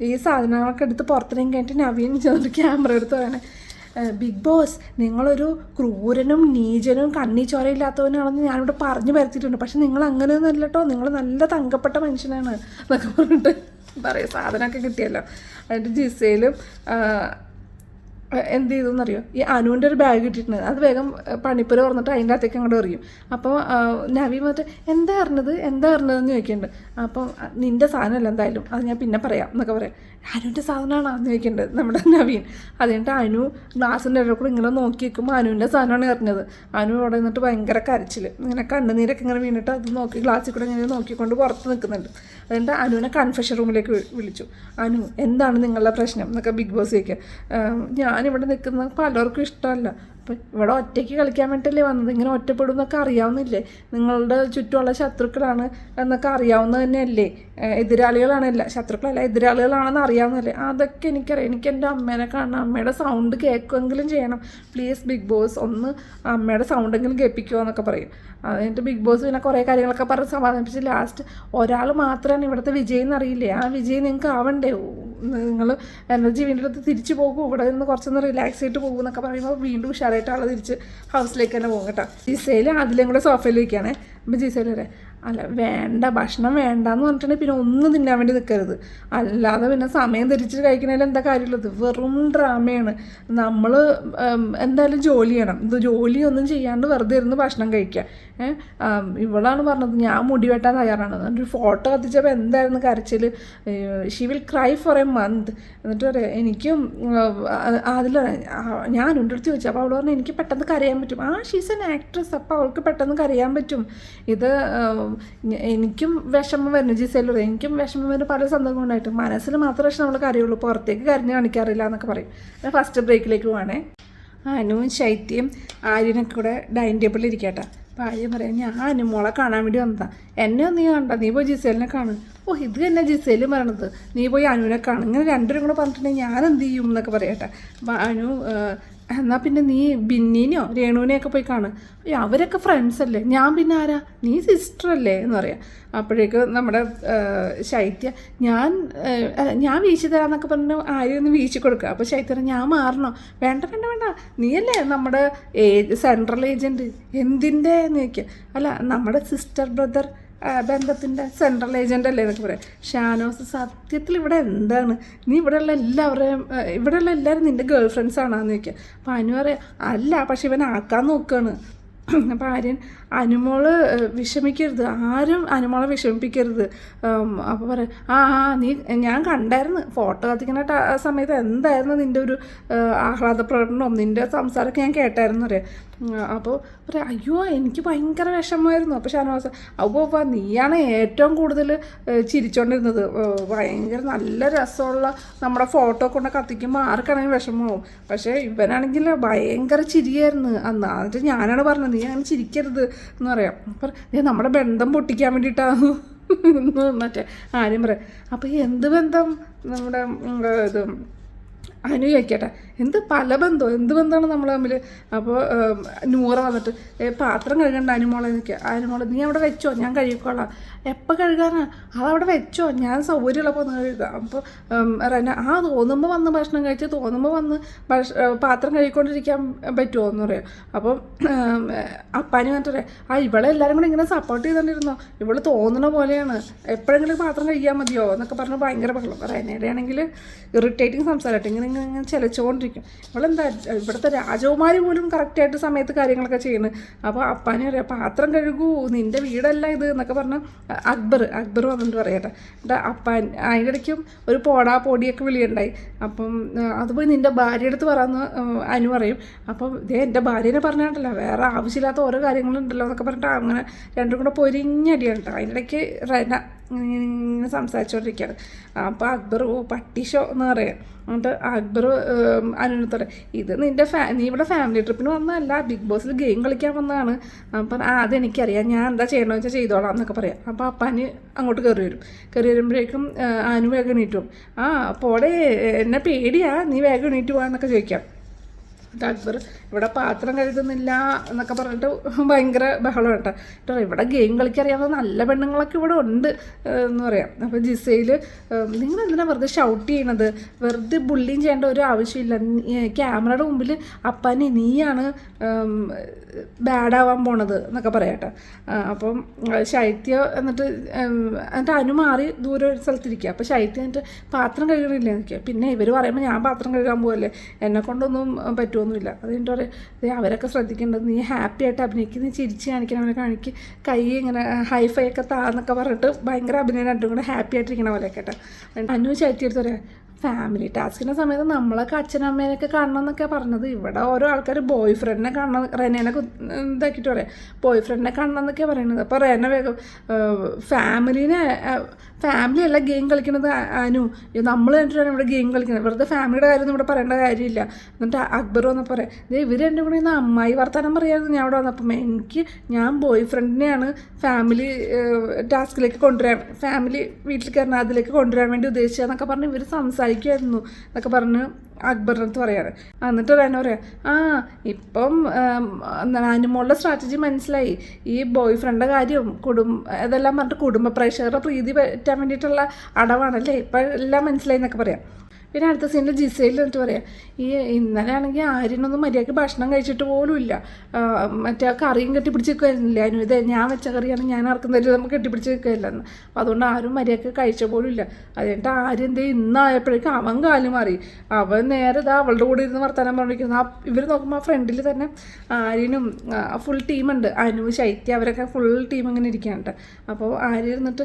ഈ സാധനങ്ങളൊക്കെ എടുത്ത് പുറത്തിറങ്ങി കഴിഞ്ഞിട്ട് നവീൻ ചെന്നിട്ട് ക്യാമറ എടുത്ത് പറയണേ. "ഏഹ്, ബിഗ് ബോസ് നിങ്ങളൊരു ക്രൂരനും നീചനും കണ്ണി ചോരയില്ലാത്തവനാണെന്ന് ഞാനിവിടെ പറഞ്ഞു വരുത്തിയിട്ടുണ്ട് പക്ഷെ നിങ്ങൾ അങ്ങനെയൊന്നും അല്ല കേട്ടോ നിങ്ങൾ നല്ല തങ്കപ്പെട്ട മനുഷ്യനാണ് എന്നൊക്കെ പറഞ്ഞിട്ട് പറയാം. സാധനമൊക്കെ കിട്ടിയല്ലോ. അതിന്റെ ജിസയിലും എന്ത് ചെയ്തു എന്നറിയോ? ഈ അനുവിന്റെ ഒരു ബാഗ് ഇട്ടിട്ടുണ്ട്. അത് വേഗം പണിപ്പുര തുറന്നിട്ട് അതിന്റെ അകത്തേക്ക് അങ്ങോട്ട് എറിയും. അപ്പോൾ നവി വന്നിട്ട് എന്താ അറിഞ്ഞത്? എന്താ അറിഞ്ഞതെന്ന് ചോദിക്കുന്നുണ്ട്. അപ്പം "ആ, നിന്റെ സാധനമല്ല എന്തായാലും. അത് ഞാൻ പിന്നെ പറയാം എന്നൊക്കെ പറയാം. അനുവിന്റെ സാധനമാണോ? എന്ന് ചോദിക്കേണ്ടത് നമ്മുടെ നവീൻ. അത് കഴിഞ്ഞിട്ട് അനു ഗ്ലാസിന്റെ ഇടയിൽ കൂടെ ഇങ്ങനെ നോക്കി നിൽക്കുമ്പോൾ അനുവിന്റെ സാധനമാണ് എറിഞ്ഞത് അനു അവിടെ നിന്നിട്ട് ഭയങ്കര കരച്ചിൽ ഇങ്ങനെ കണ്ണുനീരൊക്കെ ഇങ്ങനെ വീണിട്ട് അത് നോക്കി ഗ്ലാസ്സിൽ കൂടെ ഇങ്ങനെ നോക്കിക്കൊണ്ട് പുറത്ത് നിൽക്കുന്നുണ്ട്. അതുകൊണ്ട് അനുവിനെ കൺഫെഷൻ റൂമിലേക്ക് വിളിച്ചു. അനു എന്താണ് നിങ്ങളുടെ പ്രശ്നം? എന്നൊക്കെ ബിഗ് ബോസ് ചോദിക്കുക. "ആം, ഞാനിവിടെ നിൽക്കുന്നത് പലർക്കും ഇഷ്ടമല്ല. അപ്പം ഇവിടെ ഒറ്റയ്ക്ക് കളിക്കാൻ വേണ്ടിയിട്ടല്ലേ വന്നത്? ഇങ്ങനെ ഒറ്റപ്പെടും എന്നൊക്കെ അറിയാവുന്നില്ലേ? നിങ്ങളുടെ ചുറ്റുമുള്ള ശത്രുക്കളാണ് എന്നൊക്കെ അറിയാവുന്നത് തന്നെയല്ലേ? എതിരാളികളാണല്ല ശത്രുക്കളല്ല എതിരാളികളാണെന്ന് അറിയാവുന്നതല്ലേ? അതൊക്കെ എനിക്കറിയാം. എനിക്ക് എന്റെ അമ്മേനെ കാണണം. അമ്മയുടെ സൗണ്ട് കേൾക്കുമെങ്കിലും ചെയ്യണം. പ്ലീസ് ബിഗ് ബോസ് ഒന്ന് അമ്മയുടെ സൗണ്ടെങ്കിലും കേൾപ്പിക്കുക എന്നൊക്കെ പറയും. അത് ബിഗ് ബോസ് പിന്നെ കുറേ കാര്യങ്ങളൊക്കെ പറഞ്ഞ് സമാധാനിപ്പിച്ച് ലാസ്റ്റ് ഒരാൾ മാത്രമാണ് ഇവിടുത്തെ വിജയം എന്നറിയില്ലേ? ആ വിജയം നിങ്ങൾക്ക് ആവണ്ടേ? നിങ്ങൾ എനർജി വീണ്ടും എടുത്ത് തിരിച്ചു പോകും. ഇവിടെ നിന്ന് കുറച്ചൊന്ന് റിലാക്സ് ആയിട്ട് പോകും എന്നൊക്കെ പറയുമ്പോൾ വീണ്ടും ഉഷാറായിട്ട് ആൾ തിരിച്ച് ഹൗസിലേക്ക് തന്നെ പോകും കേട്ടോ. ജിസയിൽ അതിലും കൂടെ സോഫയിൽ അപ്പം ജിസയിൽ വരെ അല്ല വേണ്ട ഭക്ഷണം വേണ്ട എന്ന് പറഞ്ഞിട്ടുണ്ടെങ്കിൽ പിന്നെ ഒന്നും തിന്നാൻ വേണ്ടി നിൽക്കരുത് അല്ലാതെ പിന്നെ സമയം ധരിച്ച് കഴിക്കണതിൽ എന്താ കാര്യമുള്ളത്? വെറും ഡ്രാമയാണ്. നമ്മൾ എന്തായാലും ജോലി ചെയ്യണം. ഇത് ജോലിയൊന്നും ചെയ്യാണ്ട് വെറുതെ ഇരുന്ന് ഭക്ഷണം കഴിക്കുക. ഇവളാണ് പറഞ്ഞത് ഞാൻ മുടി വെട്ടാൻ തയ്യാറാണ്. എന്നിട്ടൊരു ഫോട്ടോ കത്തിച്ചപ്പോൾ എന്തായിരുന്നു കരച്ചിൽ she will cry for a month എന്നിട്ട് പറയാം എനിക്കും അതിൽ ഞാൻ എന്റെ അടുത്ത് ചോദിച്ചു. അപ്പോൾ അവൾ പറഞ്ഞു എനിക്ക് പെട്ടെന്ന് കരയാൻ പറ്റും. ആ ഷീസ് എൻ ആക്ട്രസ് അപ്പോൾ അവൾക്ക് പെട്ടെന്ന് കരയാൻ പറ്റും. ഇത് എനിക്കും വിഷമം വരുന്നു ജിസേലൂർ എനിക്കും വിഷമം വരുന്ന പല സന്ദർഭം ഉണ്ടായിട്ട് മനസ്സിൽ മാത്രമേ നമ്മൾ കരയുള്ളൂ. പുറത്തേക്ക് കരഞ്ഞ് കാണിക്കാറില്ല എന്നൊക്കെ പറയും. ഫസ്റ്റ് ബ്രേക്കിലേക്ക് പോവാണേ. അനുവും ശൈത്യം ആര്യനൊക്കെ കൂടെ ഡൈനിങ് ടേബിളിൽ ഇരിക്കട്ടെ. അപ്പോൾ പറയാം ഞാൻ അനുമോളെ കാണാൻ വേണ്ടി വന്നതാ. എന്നെ നീ കണ്ട നീ പോയി ജിസേലിനെ കാണും. ഓ ഇത് തന്നെ ജിസേലും പറയണത്. നീ പോയി അനുവിനെ കാണും. ഇങ്ങനെ രണ്ടുപേരും കൂടെ പറഞ്ഞിട്ടുണ്ടെങ്കിൽ ഞാൻ എന്ത് ചെയ്യും എന്നൊക്കെ പറയട്ടെ. അനു എന്നാൽ പിന്നെ നീ ബിന്നീനെയോ രേണുവിനെയൊക്കെ പോയി കാണും അയ്യോ അവരൊക്കെ ഫ്രണ്ട്സ് അല്ലേ? ഞാൻ പിന്നെ ആരാ? നീ സിസ്റ്റർ അല്ലേ എന്ന് പറയാം. അപ്പോഴേക്ക് നമ്മുടെ ശൈത്യ ഞാൻ ഞാൻ വീശി തരാമെന്നൊക്കെ പറഞ്ഞു ആരും ഒന്ന് വീശി കൊടുക്കുക. അപ്പോൾ ശൈത്യ ഞാൻ മാറണോ? വേണ്ട വേണ്ട വേണ്ട. നീയല്ലേ നമ്മുടെ സെൻട്രൽ ഏജന്റ് എന്തിന്റെ? എന്ന് അല്ല നമ്മുടെ സിസ്റ്റർ ബ്രദർ ബന്ധത്തിന്റെ സെൻട്രൽ ഏജന്റ് അല്ലേ എന്നൊക്കെ പറയാം. ഷാനോസ് സത്യത്തിൽ ഇവിടെ എന്താണ്? നീ ഇവിടെയുള്ള എല്ലാവരെയും ഇവിടെയുള്ള എല്ലാവരും നിന്റെ ഗേൾ ഫ്രണ്ട്സ് ആണോന്ന് ചോദിക്കുക. അപ്പോൾ അനു പറയാം അല്ല പക്ഷെ ഇവൻ ആക്കാൻ നോക്കുകയാണ് അപ്പോൾ ആര്യൻ അനുമോൾ വിഷമിക്കരുത്. ആരും അനുമോളെ വിഷമിപ്പിക്കരുത്. അപ്പോൾ പറയാം ആ ആ നീ ഞാൻ കണ്ടായിരുന്നു. ഫോട്ടോ കത്തിക്കുന്ന സമയത്ത് എന്തായിരുന്നു നിന്റെ ഒരു ആഹ്ലാദ പ്രകടനവും നിന്റെ സംസാരമൊക്കെ ഞാൻ കേട്ടായിരുന്നു പറയാം. അപ്പോൾ പറയാം അയ്യോ എനിക്ക് ഭയങ്കര വിഷമമായിരുന്നു. അപ്പോൾ ഷാനവാസ് അപ്പോൾ നീയാണ് ഏറ്റവും കൂടുതൽ ചിരിച്ചോണ്ടിരുന്നത്. ഭയങ്കര നല്ല രസമുള്ള നമ്മുടെ ഫോട്ടോ കൊണ്ട് കത്തിക്കുമ്പോൾ ആർക്കാണെങ്കിലും വിഷമമാവും. പക്ഷേ ഇവനാണെങ്കിൽ ഭയങ്കര ചിരിയായിരുന്നു. അന്ന് എന്നിട്ട് ഞാനാണ് പറഞ്ഞത് നീ അങ്ങനെ ചിരിക്കരുത് എന്ന് പറയാം. അപ്പം നമ്മുടെ ബന്ധം പൊട്ടിക്കാൻ വേണ്ടിയിട്ടാണ് മറ്റേ ആരും പറയാം അപ്പോൾ എന്ത് ബന്ധം? നമ്മുടെ ഇത് അനു ചോദിക്കട്ടെ എന്ത് പല ബന്ധം എന്ത് ബന്ധമാണ് നമ്മൾ തമ്മിൽ അപ്പോൾ നൂറ വന്നിട്ട് പാത്രം കഴുകണ്ട അനുമോളെ നിൽക്കുക അനുമോളെ നീ അവിടെ വെച്ചോ ഞാൻ കഴുകിക്കോളാം. എപ്പോൾ കഴുകാനാ? അതവിടെ വെച്ചോ ഞാൻ സൗകര്യമുള്ളപ്പോൾ ഒന്ന് കഴുകുക അപ്പോൾ റന ആ തോന്നുമ്പോൾ വന്ന് ഭക്ഷണം കഴിച്ച് തോന്നുമ്പോൾ വന്ന് ഭക്ഷ പാത്രം കഴുകിക്കൊണ്ടിരിക്കാൻ പറ്റുമോ എന്ന് പറയാം. അപ്പം അപ്പാനി വന്നിട്ട് ആ ഇവളെ എല്ലാവരും കൂടെ ഇങ്ങനെ സപ്പോർട്ട് ചെയ്തുകൊണ്ടിരുന്നോ ഇവൾ തോന്നുന്ന പോലെയാണ്. എപ്പോഴെങ്കിലും പാത്രം കഴിക്കാൻ മതിയോ? എന്നൊക്കെ പറഞ്ഞ് ഭയങ്കര ബഹളം. റനയുടെ ആണെങ്കിൽ ഇറിറ്റേറ്റിംഗ് സംസാരമായിട്ട് ഇങ്ങനെ ഇങ്ങനെ ഇങ്ങനെ ചിലച്ചുകൊണ്ടിരിക്കും ഇവളെന്താ ഇവിടുത്തെ രാജകുമാരി പോലും കറക്റ്റായിട്ട് സമയത്ത് കാര്യങ്ങളൊക്കെ ചെയ്യുന്നത് അപ്പോൾ അപ്പാനെ പറയാം പാത്രം കഴുകൂ നിന്റെ വീടല്ല ഇത് എന്നൊക്കെ പറഞ്ഞ് അക്ബർ അക്ബർ വന്നിട്ട് പറയട്ടെ. എന്നിട്ട് അപ്പാൻ അതിന്റെ ഇടയ്ക്കും ഒരു പോടാ പൊടിയൊക്കെ വിളിയുണ്ടായി. അപ്പം അത് പോയി നിന്റെ ഭാര്യയുടെ അടുത്ത് പറയാമെന്ന് അനു പറയും. അപ്പം ഇതേ എന്റെ ഭാര്യനെ പറഞ്ഞിട്ടല്ലോ വേറെ ആവശ്യമില്ലാത്ത ഓരോ കാര്യങ്ങളുണ്ടല്ലോ എന്നൊക്കെ പറഞ്ഞിട്ട് അങ്ങനെ രണ്ടും കൂടെ പൊരിഞ്ഞടിയാണ് കേട്ടോ. അതിന്റെ ഇടയ്ക്ക് ഇങ്ങനെ സംസാരിച്ചുകൊണ്ടിരിക്കുകയാണ് അപ്പോൾ അക്ബർ ഓ പട്ടിഷോ എന്ന് പറയാം. എന്നിട്ട് അക്ബർ അനുനത്ത് പറയാം ഇത് നിന്റെ ഫാ നീ ഇവിടെ ഫാമിലി ട്രിപ്പിന് വന്നതല്ല ബിഗ് ബോസിൽ ഗെയിം കളിക്കാൻ വന്നതാണ്. അപ്പം ആ അതെനിക്കറിയാം. ഞാൻ എന്താ ചെയ്യണമെന്ന് വെച്ചാൽ ചെയ്തോളാം എന്നൊക്കെ പറയാം. അപ്പോൾ അപ്പാന് അങ്ങോട്ട് കയറി വരും. കയറി വരുമ്പോഴേക്കും അനു വേഗം എണീറ്റ്. ആ പോടെ എന്നെ പേടിയാ. നീ വേഗം എണീറ്റ് പോകാന്നൊക്കെ ചോദിക്കാം. എന്നിട്ട് ഇവിടെ പാത്രം കഴുകുന്നില്ല എന്നൊക്കെ പറഞ്ഞിട്ട് ഭയങ്കര ബഹളം കേട്ടോ. കേട്ടോ ഇവിടെ ഗെയിം കളിക്കറിയാവുന്ന നല്ല പെണ്ണുങ്ങളൊക്കെ ഇവിടെ ഉണ്ട് എന്ന് പറയാം. അപ്പോൾ ജിസയിൽ നിങ്ങൾ എന്തിനാണ് വെറുതെ ഷൗട്ട് ചെയ്യണത് വെറുതെ ബുള്ളിയും ചെയ്യേണ്ട ഒരു ആവശ്യമില്ല. ക്യാമറയുടെ മുമ്പിൽ അപ്പാനി നീയാണ് ബാഡ് ആവാൻ പോണത് എന്നൊക്കെ പറയാട്ടോ. അപ്പം ശൈത്യ എന്നിട്ട് എന്നിട്ട് അനു മാറി ദൂരെ ഒരു സ്ഥലത്തിരിക്കുക അപ്പോൾ ശൈത്യ എന്നിട്ട് പാത്രം കഴുകണില്ല എന്നൊക്കെ. പിന്നെ ഇവർ പറയുമ്പോൾ ഞാൻ പാത്രം കഴുകാൻ പോകല്ലേ എന്നെ കൊണ്ടൊന്നും പറ്റുമൊന്നുമില്ല അതുകൊണ്ട് പറയും "ദേ, അവരൊക്കെ ശ്രദ്ധിക്കേണ്ടത് നീ ഹാപ്പി ആയിട്ട് അഭിനയിക്കുക നീ ചിരിച്ച് കാണിക്കണം അവനെ കാണിക്ക്. കൈ ഇങ്ങനെ ഹൈഫൈ ഒക്കെ താന്നൊക്കെ പറഞ്ഞിട്ട് ഭയങ്കര അഭിനയം രണ്ടും കൂടെ ഹാപ്പി ആയിട്ടിരിക്കണ പോലെ കേട്ടോ. അനു ശൈത്യ എടുത്ത് പറയാം ഫാമിലി ടാസ്കിന്റെ സമയത്ത് നമ്മളൊക്കെ അച്ഛനമ്മേനൊക്കെ കാണണം എന്നൊക്കെ പറഞ്ഞത്. ഇവിടെ ഓരോ ആൾക്കാർ ബോയ് ഫ്രണ്ടിനെ കാണണം. റെനേനെ ഇതാക്കിയിട്ട് പറയാം. ബോയ് ഫ്രണ്ടിനെ കാണണം എന്നൊക്കെ പറയുന്നത് അപ്പോൾ റെന വേഗം ഫാമിലീനെ ഫാമിലി അല്ല ഗെയിം കളിക്കുന്നത് അനു. നമ്മൾ കണ്ടിട്ടാണ് ഇവിടെ ഗെയിം കളിക്കുന്നത്. വെറുതെ ഫാമിലിയുടെ കാര്യം ഇവിടെ പറയേണ്ട കാര്യമില്ല. എന്നിട്ട് അക്ബർ വന്ന് പറയാം ഇവർ എന്റെ കൂടെ അമ്മായി വർത്താനം പറയായിരുന്നു ഞാൻ അവിടെ വന്നപ്പം. എനിക്ക് ഞാൻ ബോയ് ഫ്രണ്ടിനെയാണ് ഫാമിലി ടാസ്കിലേക്ക് കൊണ്ടുവരാൻ ഫാമിലി വീട്ടിൽ കയറുന്ന അതിലേക്ക് കൊണ്ടുവരാൻ വേണ്ടി ഉദ്ദേശിച്ചതെന്നൊക്കെ പറഞ്ഞ് ഇവർ സംസാരിക്കുമായിരുന്നു എന്നൊക്കെ പറഞ്ഞ് പറയാണ് ആ, എന്നിട്ട് റെന പറയാം ആ ഇപ്പം അനുമോളുടെ സ്ട്രാറ്റജി മനസ്സിലായി. ഈ ബോയ് ഫ്രണ്ടിന്റെ കാര്യവും കുടുംബ അതെല്ലാം പറഞ്ഞിട്ട് കുടുംബ പ്രേക്ഷകരുടെ പ്രീതി പറ്റാൻ വേണ്ടിയിട്ടുള്ള അടവാണല്ലേ? ഇപ്പം എല്ലാം മനസ്സിലായി എന്നൊക്കെ പറയാം. പിന്നെ അടുത്ത സീനിൽ ജിസയിൽ എന്നിട്ട് പറയാം? ഈ ഇന്നലെ ആണെങ്കിൽ ആര്യനൊന്നും മര്യാദയ്ക്ക് ഭക്ഷണം കഴിച്ചിട്ട് പോലും ഇല്ല. മറ്റേ കറിയും കെട്ടിപ്പിടിച്ച് നിൽക്കുമായിരുന്നില്ല ഇത് ഞാൻ വെച്ച കറിയാണ് ഞാൻ ആർക്കും തരും നമുക്ക് കെട്ടിപ്പിടിച്ച് നിൽക്കില്ലെന്ന് അപ്പം അതുകൊണ്ട് ആരും മര്യാദയ്ക്ക് കഴിച്ച പോലും ഇല്ല. അതുകൊണ്ട് ആര്യം ഇന്നായപ്പോഴേക്കും അവൻ കാൽ മാറി. അവൻ നേരെ ഇതാ അവളുടെ കൂടെ ഇരുന്ന് വർത്താനം പറഞ്ഞിരിക്കുന്നത് ആ ഇവർ നോക്കുമ്പോൾ ആ ഫ്രണ്ടിൽ തന്നെ ആര്യനും ഫുൾ ടീമുണ്ട് അനു ശൈത്യ അവരൊക്കെ ഫുൾ ടീം ഇങ്ങനെ ഇരിക്കാനുണ്ട് അപ്പോൾ ആര്യ ഇരുന്നിട്ട്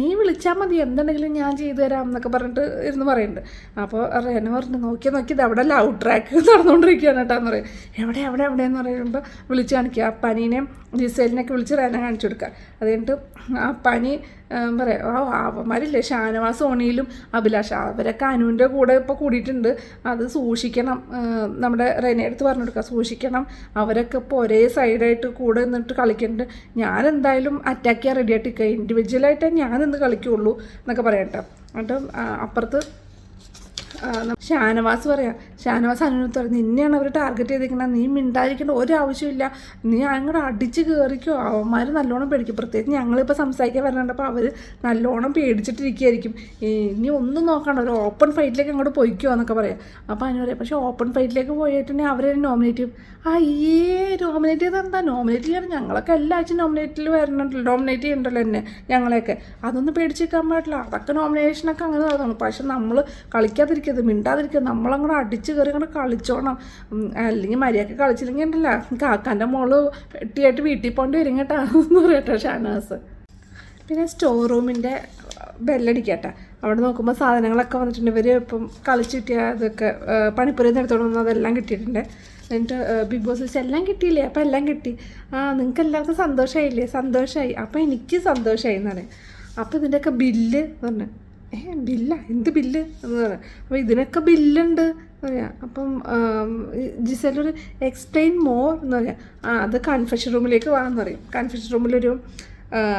നീ വിളിച്ചാൽ മതി. എന്തുണ്ടെങ്കിലും ഞാൻ ചെയ്തു തരാം എന്നൊക്കെ പറഞ്ഞിട്ട് ഇരുന്ന് പറയുന്നുണ്ട്. അപ്പോൾ റെന പറഞ്ഞു നോക്കി നോക്കി ഇത് അവിടെ ലവ് ട്രാക്ക് നടന്നുകൊണ്ടിരിക്കുകയാണ് കേട്ടോ പറയും. എവിടെ എവിടെ എന്ന് പറയുമ്പോൾ വിളിച്ച് കാണിക്കുക. ആ പനീനെയും ജിസേലിനെയൊക്കെ വിളിച്ച് റെന കാണിച്ചു കൊടുക്കുക. അത് കഴിഞ്ഞിട്ട് ആ പനി പറയാം ഓ അവന്മാരില്ലേ ഷാനവാസ് ഓണിയിലും അഭിലാഷ അവരൊക്കെ അനുവിന്റെ കൂടെ ഇപ്പോൾ കൂടിയിട്ടുണ്ട്. അത് സൂക്ഷിക്കണം. നമ്മുടെ റെനയെടുത്ത് പറഞ്ഞു കൊടുക്കുക. സൂക്ഷിക്കണം അവരൊക്കെ ഇപ്പോൾ ഒരേ സൈഡായിട്ട് കൂടെ നിന്നിട്ട് കളിക്കുന്നുണ്ട്. ഞാൻ എന്തായാലും അറ്റാക്ക് ചെയ്യാൻ റെഡി ആയിട്ട് നിൽക്കുക. ഇൻഡിവിജ്വലായിട്ടേ ഞാൻ നിന്ന് കളിക്കുള്ളൂ എന്നൊക്കെ പറയട്ടെ എന്നിട്ട് അപ്പുറത്ത് ഷാനവാസ് പറയാം ഷാനവാസ് അനുനത്ത് പറയും നിന്നെയാണ് അവർ ടാർഗറ്റ് ചെയ്തിരിക്കുന്നത് നീ മിണ്ടാതിരിക്കേണ്ട ഒരു ആവശ്യമില്ല നീ അങ്ങോട്ട് അടിച്ച് കയറിക്കോ അവന്മാർ നല്ലോണം പേടിക്കും. പ്രത്യേകിച്ച് ഞങ്ങളിപ്പോൾ സംസാരിക്കാൻ വരണപ്പോൾ അവർ നല്ലോണം പേടിച്ചിട്ടിരിക്കുകയായിരിക്കും ഇനി ഒന്നും നോക്കണ്ട. ഒരു ഓപ്പൺ ഫൈറ്റിലേക്ക് അങ്ങോട്ട് പോയിക്കോ എന്നൊക്കെ പറയാം. അപ്പോൾ അനു പറയാം പക്ഷേ ഓപ്പൺ ഫൈറ്റിലേക്ക് പോയിട്ടുണ്ടെങ്കിൽ അവരെ നോമിനേറ്റ് ചെയ്യും അയ്യേ നോമിനേറ്റ് ചെയ്ത് എന്താ? നോമിനേറ്റ് ചെയ്യാൻ ഞങ്ങളൊക്കെ എല്ലാ ആഴ്ച നോമിനേറ്റിൽ വരണുണ്ടല്ലോ. നോമിനേറ്റ് ചെയ്യണ്ടല്ലോ എന്നെ ഞങ്ങളെയൊക്കെ. അതൊന്നും പേടിച്ചിരിക്കാൻ പാടില്ല. അതൊക്കെ നോമിനേഷനൊക്കെ അങ്ങനെ നടന്നു. പക്ഷെ നമ്മൾ കളിക്കാതിരിക്കരുത് മിണ്ടാതിരിക്കരുത്. നമ്മളങ്ങോട്ട് അടിച്ച് കയറി അങ്ങോട്ട് കളിച്ചോണം. അല്ലെങ്കിൽ മര്യാദയ്ക്ക് കളിച്ചില്ലെങ്കിൽ ഉണ്ടല്ല. കാക്കാന്റെ മോൾ വെട്ടിയായിട്ട് വീട്ടിൽ പോകേണ്ടി വരും കേട്ടോ. എന്ന് ഷാനാസ് പിന്നെ സ്റ്റോർ റൂമിന്റെ ബെല്ലടിക്കട്ടെ അവിടെ നോക്കുമ്പോൾ സാധനങ്ങളൊക്കെ വന്നിട്ടുണ്ട്. ഇവർ ഇപ്പം കളിച്ചു കിട്ടിയ അതൊക്കെ പണിപ്പുരയിൽ നിന്ന് എടുത്തോണ്ട് അതെല്ലാം കിട്ടിയിട്ടുണ്ട്. എന്നിട്ട് ബിഗ് ബോസ് വെച്ച് എല്ലാം കിട്ടിയില്ലേ? അപ്പം എല്ലാം കിട്ടി. ആ നിങ്ങൾക്ക് എല്ലാവർക്കും സന്തോഷമായില്ലേ സന്തോഷമായി അപ്പം എനിക്ക് സന്തോഷമായി എന്നാണ് അപ്പോൾ ഇതിന്റെയൊക്കെ ബില്ല് എന്ന് പറഞ്ഞു ഏ ബില്ല? എന്ത് ബില്ല്? എന്ന് പറയാം. അപ്പോൾ ഇതിനൊക്കെ ബില്ലുണ്ട് എന്ന് പറയാം. അപ്പം ജിസലൊരു എക്സ്പ്ലെയിൻ മോർ എന്ന് പറയാം. ആ അത് കൺഫെഷൻ റൂമിലേക്ക് വാന്ന് പറയും. കൺഫെഷൻ റൂമിലൊരു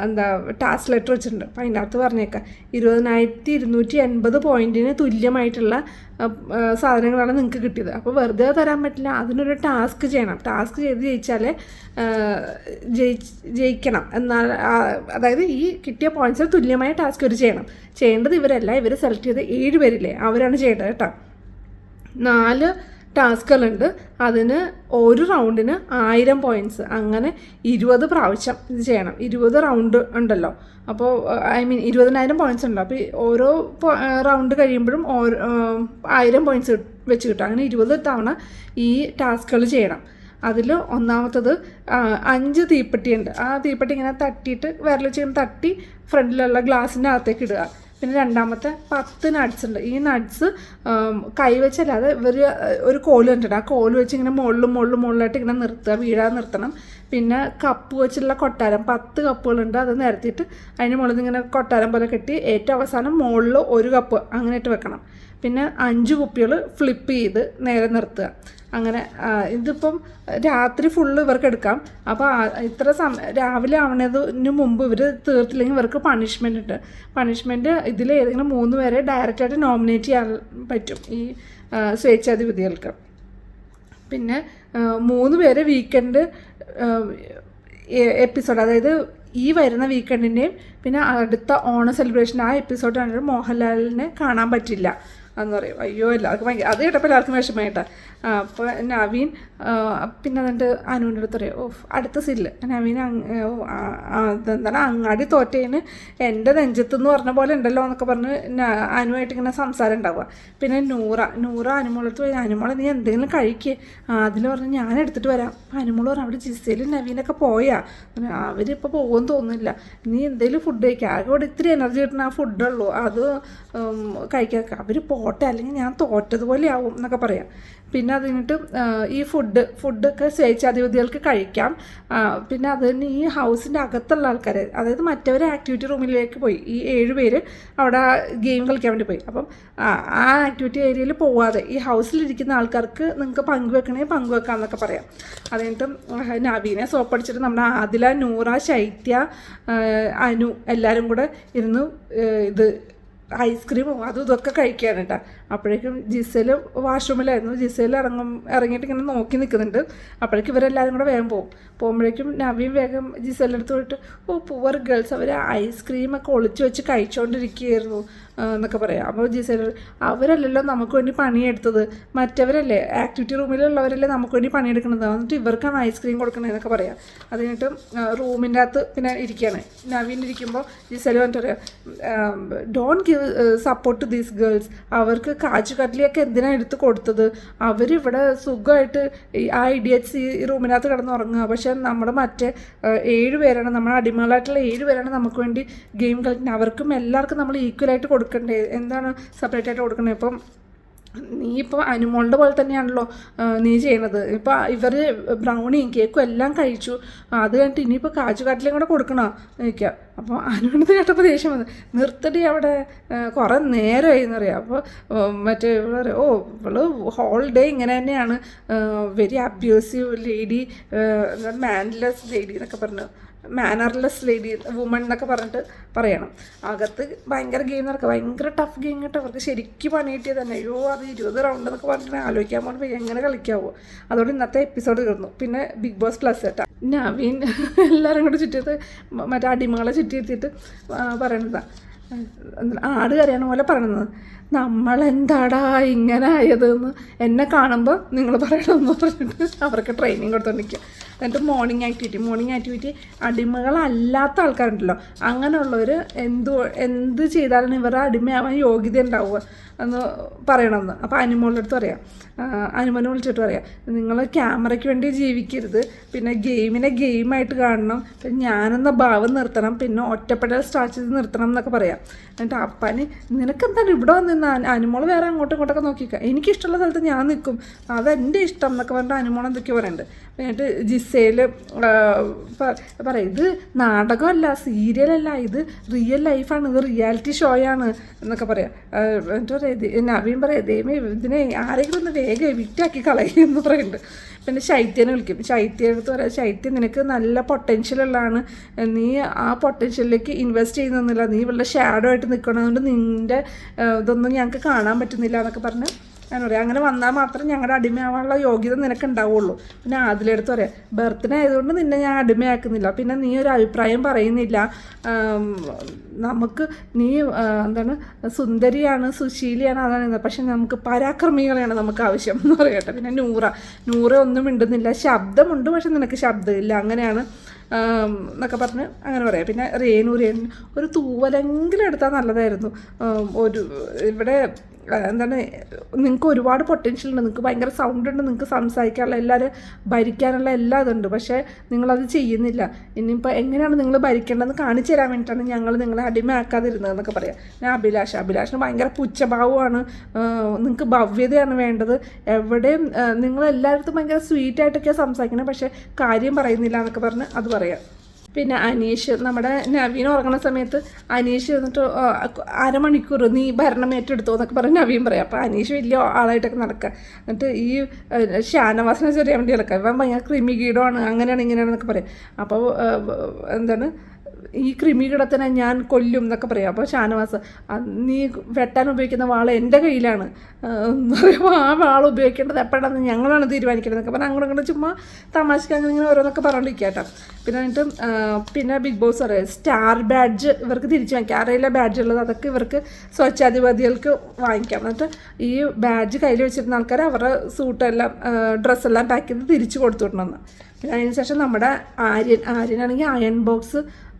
എന്താ ടാസ്ക് ലെറ്റർ വെച്ചിട്ടുണ്ട്. അപ്പോൾ അതിന്റെ അകത്ത് പറഞ്ഞേക്കാം. ഇരുപതിനായിരത്തി ഇരുന്നൂറ്റി എൺപത് പോയിന്റിന് തുല്യമായിട്ടുള്ള സാധനങ്ങളാണ് നിങ്ങൾക്ക് കിട്ടിയത്. അപ്പോൾ വെറുതെ തരാൻ പറ്റില്ല. അതിനൊരു ടാസ്ക് ചെയ്യണം. ടാസ്ക് ചെയ്ത് ജയിച്ചാലേ ജയി ജയിച്ച് ജയിക്കണം. എന്നാൽ അതായത് ഈ കിട്ടിയ പോയിന്റ്സിന് തുല്യമായ ടാസ്ക് ഇവർ ചെയ്യണം. ചെയ്യേണ്ടത് ഇവരല്ല. ഇവർ സെലക്ട് ചെയ്ത ഏഴ് പേരില്ലേ അവരാണ് ചെയ്യേണ്ടത് കേട്ടോ. നാല് ടാസ്കുകളുണ്ട്. അതിന് ഒരു റൗണ്ടിന് ആയിരം പോയിന്റ്സ് അങ്ങനെ ഇരുപത് പ്രാവശ്യം ഇത് ചെയ്യണം. ഇരുപത് റൗണ്ട് ഉണ്ടല്ലോ. അപ്പോൾ ഐ മീൻ ഇരുപതിനായിരം പോയിന്റ്സ് ഉണ്ടല്ലോ. അപ്പോൾ ഓരോ റൗണ്ട് കഴിയുമ്പോഴും ഓരോ ആയിരം പോയിന്റ്സ് വെച്ച് കിട്ടും. അങ്ങനെ ഇരുപത് തവണ ഈ ടാസ്കുകൾ ചെയ്യണം. അതിൽ ഒന്നാമത്തത് അഞ്ച് തീപ്പെട്ടിയുണ്ട്. ആ തീപ്പെട്ടി ഇങ്ങനെ തട്ടിയിട്ട് വിരൽ ചെയ്യുന്ന തട്ടി ഫ്രണ്ടിലുള്ള ഗ്ലാസിന്റെ അകത്തേക്ക് ഇടുക. പിന്നെ രണ്ടാമത്തെ പത്ത് നട്ട്സ് ഉണ്ട്. ഈ നട്ട്സ് കൈവച്ചല്ലാതെ ഇവർ ഒരു കോൽ കണ്ടിട്ട് ആ കോൽ വെച്ച് ഇങ്ങനെ മുകളിലും മുകളിലും മുകളിലായിട്ട് ഇങ്ങനെ നിർത്തുക വീഴാതെ നിർത്തണം. പിന്നെ കപ്പ് വെച്ചുള്ള കൊട്ടാരം പത്ത് കപ്പുകളുണ്ട്. അത് നിരത്തിയിട്ട് അതിന് മുകളിൽ ഇങ്ങനെ കൊട്ടാരം പോലെ കെട്ടി ഏറ്റവും അവസാനം മുകളിൽ ഒരു കപ്പ് അങ്ങനെ ഇട്ട് വെക്കണം. പിന്നെ അഞ്ച് കുപ്പികൾ ഫ്ലിപ്പ് ചെയ്ത് നേരെ നിർത്തുക. അങ്ങനെ ഇതിപ്പം രാത്രി ഫുള്ള് ഇവർക്ക് എടുക്കാം. അപ്പോൾ ഇത്ര സമയം രാവിലെ ആവണതിന് മുമ്പ് ഇവർ തീർത്തില്ലെങ്കിൽ ഇവർക്ക് പണിഷ്മെന്റ് ഉണ്ട്. പണിഷ്മെന്റ് ഇതിൽ ഏതെങ്കിലും മൂന്ന് പേരെ ഡയറക്റ്റായിട്ട് നോമിനേറ്റ് ചെയ്യാൻ പറ്റും ഈ സ്വേച്ഛാധിപതികൾക്ക്. പിന്നെ മൂന്ന് പേര് വീക്കെൻഡ് എപ്പിസോഡ് അതായത് ഈ വരുന്ന വീക്കെൻഡിന്റെയും പിന്നെ അടുത്ത ഓണ സെലിബ്രേഷൻ ആ എപ്പിസോഡ് ആണെങ്കിലും മോഹൻലാലിനെ കാണാൻ പറ്റില്ല. എന്ന് പറയും. അയ്യോ എല്ലാവർക്കും ഭയങ്കര അത് കേട്ടപ്പോൾ എല്ലാവർക്കും വിഷമമായിട്ടാ അപ്പോൾ നവീൻ പിന്നെ എന്നിട്ട് അനുവിന്റെ അടുത്ത് പറയും ഓ അടുത്ത സില്ല് നവീൻ എന്താണ് അങ്ങാടി തോറ്റേന് എന്റെ നെഞ്ചത്ത് എന്ന് പറഞ്ഞ പോലെ ഉണ്ടല്ലോ എന്നൊക്കെ പറഞ്ഞ് അനുവായിട്ട് ഇങ്ങനെ സംസാരം ഉണ്ടാവുക. പിന്നെ നൂറ നൂറ അനുമോളത്ത് പോയി അനുമോളെ നീ എന്തെങ്കിലും കഴിക്കേ. അതിൽ പറഞ്ഞ് ഞാൻ എടുത്തിട്ട് വരാം. അനുമോൾ പറഞ്ഞു അവിടെ ജിസയിലും നവീനൊക്കെ പോയാ. അവരിപ്പോൾ പോകുമെന്ന് തോന്നുന്നില്ല. നീ എന്തെങ്കിലും ഫുഡ് കഴിക്കുക ആകെ ഇവിടെ ഇത്തിരി എനർജി കിട്ടുന്ന ആ ഫുഡുള്ളൂ അത് കഴിക്കാൻ അവർ പോട്ടെ അല്ലെങ്കിൽ ഞാൻ തോറ്റതുപോലെ ആവും എന്നൊക്കെ പറയാം. പിന്നെ അത് കഴിഞ്ഞിട്ട് ഈ ഫുഡ് ഫുഡൊക്കെ സ്വേച്ഛാധിപതികൾക്ക് കഴിക്കാം. പിന്നെ അത് തന്നെ ഈ ഹൗസിന്റെ അകത്തുള്ള ആൾക്കാർ അതായത് മറ്റവർ ആക്ടിവിറ്റി റൂമിലേക്ക് പോയി. ഈ ഏഴ് പേര് അവിടെ ഗെയിം കളിക്കാൻ വേണ്ടി പോയി. അപ്പം ആ ആക്ടിവിറ്റി ഏരിയയിൽ പോവാതെ ഈ ഹൗസിലിരിക്കുന്ന ആൾക്കാർക്ക് നിങ്ങൾക്ക് പങ്കുവെക്കണമെങ്കിൽ പങ്കുവെക്കാം എന്നൊക്കെ പറയാം. അത് നവീനെ സോപ്പടിച്ചിട്ട് നമ്മുടെ ആദില നൂറ ശൈത്യ അനു എല്ലാവരും കൂടെ ഇരുന്ന് ഇത് ഐസ്ക്രീമും അതും ഇതൊക്കെ കഴിക്കുകയാണ് കേട്ടോ അപ്പോഴേക്കും ജിസേൽ വാഷ്റൂമിലായിരുന്നു. ജിസേൽ ഇറങ്ങും ഇറങ്ങിയിട്ട് ഇങ്ങനെ നോക്കി നിൽക്കുന്നുണ്ട് അപ്പോഴേക്കും ഇവരെല്ലാവരും കൂടെ വേഗം പോകും പോകുമ്പോഴേക്കും നവീം വേഗം ജിസേലിന്റെ പോയിട്ട് ഓ പുവർ ഗേൾസ് അവർ ഐസ്ക്രീമൊക്കെ ഒളിച്ചു വെച്ച് കഴിച്ചുകൊണ്ടിരിക്കുകയായിരുന്നു എന്നൊക്കെ പറയാം. അപ്പോൾ ജിസേൽ അവരല്ലല്ലോ നമുക്ക് വേണ്ടി പണിയെടുത്തത്. മറ്റവരല്ലേ? ആക്ടിവിറ്റി റൂമിലുള്ളവരല്ലേ നമുക്ക് വേണ്ടി പണിയെടുക്കുന്നത് എന്നിട്ട് ഇവർക്കാണ് ഐസ്ക്രീം കൊടുക്കണതെന്നൊക്കെ പറയാം. അത് കഴിഞ്ഞിട്ട് റൂമിന്റെ അകത്ത് പിന്നെ ഇരിക്കുകയാണ്. നവീൻ ഇരിക്കുമ്പോൾ ജിസേൽ പറഞ്ഞിട്ട് പറയാം don't give support to these girls അവർക്ക് കാജു കട്ലിയൊക്കെ എന്തിനാണ് എടുത്ത് കൊടുത്തത്? അവരിവിടെ സുഖമായിട്ട് ആ ഇഡിയറ്റ്സ് ഈ റൂമിനകത്ത് കിടന്ന് ഉറങ്ങുക. പക്ഷേ നമ്മുടെ മറ്റേ ഏഴ് പേരാണ് നമ്മുടെ അടിമകളായിട്ടുള്ള ഏഴ് പേരാണ് നമുക്ക് വേണ്ടി ഗെയിം കളിക്കുന്നത്. അവർക്കും എല്ലാവർക്കും നമ്മൾ ഈക്വലായിട്ട് കൊടുക്കണ്ടേ? എന്താണ് സെപ്പറേറ്റ് ആയിട്ട് കൊടുക്കണേ ഇപ്പം നീ ഇപ്പോൾ അനുമോളുടെ പോലെ തന്നെയാണല്ലോ നീ ചെയ്യണത്. ഇപ്പോൾ ഇവർ ബ്രൗണിയും കേക്കും എല്ലാം കഴിച്ചു. അത് കഴിഞ്ഞിട്ട് ഇനിയിപ്പോൾ കാജു കാട്ടിലും കൂടെ കൊടുക്കണോ? ചോദിക്കുക അപ്പോൾ അനുവിനത് കേട്ടപ്പോൾ ദേഷ്യം വന്നു. നിർത്തടി അവിടെ. കുറേ നേരമായി എന്നറിയാം. അപ്പോൾ മറ്റേ പറയും, ഓ ഇവൾ ഹോൾ ഡേ ഇങ്ങനെ തന്നെയാണ്. Very abusive lady manless lady എന്നൊക്കെ പറഞ്ഞു. മാനർലെസ് ലേഡി വുമൺ എന്നൊക്കെ പറഞ്ഞിട്ട് പറയണം. അകത്ത് ഭയങ്കര ഗെയിം നടക്കുക ഭയങ്കര ടഫ് ഗെയിം കേട്ടോ. അവർക്ക് ശരിക്കും പണി കിട്ടിയത് തന്നെ. അയ്യോ അത് ഇരുപത് റൗണ്ട് എന്നൊക്കെ പറഞ്ഞിട്ട് ആലോചിക്കാൻ പോകുമ്പോൾ എങ്ങനെ കളിക്കാവോ? അതുകൊണ്ട് ഇന്നത്തെ എപ്പിസോഡ് തീർന്നു. പിന്നെ ബിഗ് ബോസ് പ്ലസ് കേട്ടോ. നവീൻ എല്ലാവരും കൂടെ ചുറ്റിയത് മറ്റേ അടിമകളെ ചുറ്റിയിരുത്തിയിട്ട് പറയണതാണ് ആട് കരയണ പോലെ പറയണത്. നമ്മളെന്താടാ ഇങ്ങനെ ആയതെന്ന് എന്നെ കാണുമ്പോൾ നിങ്ങൾ പറയണമെന്ന് പറഞ്ഞിട്ട് അവർക്ക് ട്രെയിനിങ് കൊടുത്തോണ്ടിരിക്കുക എന്നിട്ട് മോർണിംഗ് ആക്ടിവിറ്റി മോർണിംഗ് ആക്ടിവിറ്റി അടിമകളല്ലാത്ത ആൾക്കാരുണ്ടല്ലോ. അങ്ങനെയുള്ളവർ എന്തു എന്ത് ചെയ്താലും ഇവരുടെ അടിമയാവാൻ യോഗ്യത ഉണ്ടാവുക എന്ന് പറയണമെന്ന്. അപ്പോൾ അനുമോളുടെ അടുത്ത് പറയാം. അനുമോനെ വിളിച്ചിട്ട് പറയാം. നിങ്ങൾ ക്യാമറയ്ക്ക് വേണ്ടി ജീവിക്കരുത്. പിന്നെ ഗെയിമിനെ ഗെയിമായിട്ട് കാണണം. പിന്നെ ഞാനെന്ന ഭാവം നിർത്തണം. പിന്നെ ഒറ്റപ്പെടൽ സ്റ്റാർട്ട് ചെയ്ത് നിർത്തണം എന്നൊക്കെ പറയാം. എന്നിട്ട് നിനക്ക് നിനക്കെന്താണ് ഇവിടെ വന്നിരുന്ന അനുമോൾ വേറെ അങ്ങോട്ടും ഇങ്ങോട്ടൊക്കെ നോക്കിക്കാം. എനിക്കിഷ്ടമുള്ള സ്ഥലത്ത് ഞാൻ നിൽക്കും. അതെന്റെ ഇഷ്ടം എന്നൊക്കെ പറഞ്ഞിട്ട് അനുമോൾ എന്തൊക്കെയോ പറയുന്നുണ്ട്. എന്നിട്ട് ജിസയിൽ പറയും ഇത് നാടകമല്ല സീരിയലല്ല ഇത് റിയൽ ലൈഫാണ് ഇത് റിയാലിറ്റി ഷോയാണ് എന്നൊക്കെ പറയാം. എന്നിട്ട് പറയാം നവീൻ പറയാം ദൈവമേ ഇതിനെ ആരെങ്കിലും ഒന്ന് വേഗം വിറ്റാക്കി കളയും എന്ന് പറയുന്നുണ്ട് പിന്നെ ശൈത്യനെ വിളിക്കും. ശൈത്യടുത്ത് പറയാം ശൈത്യം നിനക്ക് നല്ല പൊട്ടൻഷ്യലുള്ളതാണ് നീ ആ പൊട്ടൻഷ്യലിലേക്ക് ഇൻവെസ്റ്റ് ചെയ്യുന്നില്ല നീ വളരെ ഷാഡോ ആയിട്ട് നിൽക്കണമെന്നുണ്ട് അതുകൊണ്ട് നിന്റെ ഇതൊന്നും ഞങ്ങൾക്ക് കാണാൻ പറ്റുന്നില്ല എന്നൊക്കെ പറഞ്ഞ് ഞാൻ പറയാം അങ്ങനെ വന്നാൽ മാത്രം ഞങ്ങളുടെ അടിമയാവാനുള്ള യോഗ്യത നിനക്ക് ഉണ്ടാവുള്ളൂ പിന്നെ അതിലെടുത്ത് പറയാം ബർത്ത്ഡേ ആയതുകൊണ്ട് നിന്നെ ഞാൻ അടിമയാക്കുന്നില്ല. പിന്നെ നീ ഒരു അഭിപ്രായം പറയുന്നില്ല. നമുക്ക് നീ എന്താണ് സുന്ദരിയാണ് സുശീലിയാണ് അതാണ്. പക്ഷെ നമുക്ക് പരാക്രമികളെയാണ് നമുക്ക് ആവശ്യം എന്ന് പറയട്ടെ. പിന്നെ നൂറ നൂറ ഒന്നും മിണ്ടുന്നില്ല. ശബ്ദമുണ്ട് പക്ഷെ നിനക്ക് ശബ്ദമില്ല. അങ്ങനെയാണ് എന്നൊക്കെ പറഞ്ഞ് അങ്ങനെ പറയാം. പിന്നെ രേണു രേണു ഒരു തൂവലെങ്കിലും എടുത്താൽ നല്ലതായിരുന്നു. ഒരു ഇവിടെ എന്താണ് നിങ്ങൾക്ക് ഒരുപാട് പൊട്ടൻഷ്യൽ ഉണ്ട്. നിങ്ങൾക്ക് ഭയങ്കര സൗണ്ട് ഉണ്ട്. നിങ്ങൾക്ക് സംസാരിക്കാനുള്ള എല്ലാവരും ഭരിക്കാനുള്ള എല്ലാ ഇതുണ്ട്. പക്ഷേ നിങ്ങളത് ചെയ്യുന്നില്ല. ഇനിയിപ്പോൾ എങ്ങനെയാണ് നിങ്ങൾ ഭരിക്കേണ്ടതെന്ന് കാണിച്ചു തരാൻ വേണ്ടിയിട്ടാണ് ഞങ്ങൾ നിങ്ങളെ അടിമയാക്കാതിരുന്നതെന്നൊക്കെ പറയാം. ഞാൻ അഭിലാഷ്. അഭിലാഷിന് ഭയങ്കര പുച്ഛഭാവമാണ്. നിങ്ങൾക്ക് ഭവ്യതയാണ് വേണ്ടത്. എവിടെയും നിങ്ങളെല്ലായിടത്തും ഭയങ്കര സ്വീറ്റായിട്ടൊക്കെയാണ് സംസാരിക്കുന്നത് പക്ഷേ കാര്യം പറയുന്നില്ല എന്നൊക്കെ പറഞ്ഞ് അത് പറയാം. പിന്നെ അനീഷ് നമ്മുടെ നവീൻ ഉറങ്ങുന്ന സമയത്ത് അനീഷ് എന്നിട്ട് അരമണിക്കൂർ നീ ഭരണം ഏറ്റെടുത്തോ എന്നൊക്കെ പറഞ്ഞ് നവീൻ പറയാം. അപ്പോൾ അനീഷ് വലിയ ആളായിട്ടൊക്കെ നടക്കുക എന്നിട്ട് ഈ ഷാനവാസിനെ ചെറിയ വേണ്ടി നടക്കുക ഇവൻ ഭയങ്കര ക്രിമികീടമാണ് അങ്ങനെയാണ് ഇങ്ങനെയാണെന്നൊക്കെ പറയാം. അപ്പോൾ എന്താണ് ഈ കൃമികിടത്തിനെ ഞാൻ കൊല്ലും എന്നൊക്കെ പറയാം. അപ്പോൾ ഷാനവാസ് "ആ, നീ വെട്ടാൻ ഉപയോഗിക്കുന്ന വാൾ എന്റെ കയ്യിലാണ്. എന്ന് പറയുമ്പോൾ ആ വാൾ ഉപയോഗിക്കേണ്ടത് എപ്പോഴാണെന്ന് ഞങ്ങളാണ് തീരുമാനിക്കുന്നത്. എന്നൊക്കെ പറഞ്ഞാൽ ഇങ്ങോട്ട് ചുമ്മാ തമാശക്ക് അങ്ങനെ ഇങ്ങനെ ഓരോന്നൊക്കെ പറഞ്ഞിരിക്കുക കേട്ടോ. പിന്നെ എന്നിട്ട് പിന്നെ ബിഗ് ബോസ് പറയും സ്റ്റാർ ബാഡ്ജ് ഇവർക്ക് തിരിച്ചു വാങ്ങിക്കാം. ആരെയുള്ള ബാഡ്ജ് ഉള്ളത് അതൊക്കെ ഇവർക്ക് സ്വച്ഛാധിപതികൾക്ക് വാങ്ങിക്കാം. എന്നിട്ട് ഈ ബാഡ്ജ് കയ്യിൽ വെച്ചിരുന്ന ആൾക്കാർ അവരുടെ സൂട്ടെല്ലാം ഡ്രസ്സെല്ലാം പാക്ക് ചെയ്ത് തിരിച്ചു കൊടുത്തു വിടണമെന്ന്. പിന്നെ അതിന് ശേഷം നമ്മുടെ ആര്യൻ ആര്യനാണെങ്കിൽ അയൺ ബോക്സ്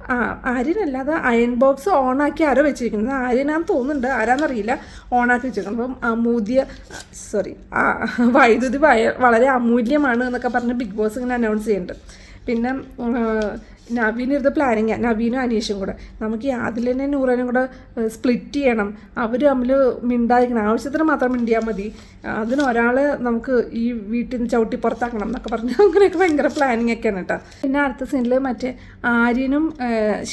ആ ആര്യനല്ലാതെ അയൺ ബോക്സ് ഓണാക്കി ആരോ വെച്ചിരിക്കുന്നത്. ആര്യനാന്ന് തോന്നുന്നുണ്ട്. ആരാന്നറിയില്ല. ഓണാക്കി വെച്ചിരിക്കുന്നത്. അപ്പം അമൂല്യ സോറി വൈദ്യുതി വളരെ അമൂല്യമാണ് എന്നൊക്കെ പറഞ്ഞ് ബിഗ് ബോസ് ഇങ്ങനെ അനൗൺസ് ചെയ്യുന്നുണ്ട്. പിന്നെ നവീൻ ഇത് പ്ലാനിങ് നവീനും അനീഷും കൂടെ. നമുക്ക് ഈ ആദിലിനെ നൂറനും കൂടെ സ്പ്ലിറ്റ് ചെയ്യണം. അവർ തമ്മിൽ മിണ്ടായിരിക്കണം ആവശ്യത്തിന് മാത്രം മിണ്ടിയാൽ മതി. അതിന് ഒരാൾ നമുക്ക് ഈ വീട്ടിൽ നിന്ന് ചവിട്ടി പുറത്താക്കണം എന്നൊക്കെ പറഞ്ഞ് അങ്ങനെയൊക്കെ ഭയങ്കര പ്ലാനിങ് ഒക്കെയാണ് കേട്ടോ. പിന്നെ അടുത്ത സീനിൽ മറ്റേ ആര്യനും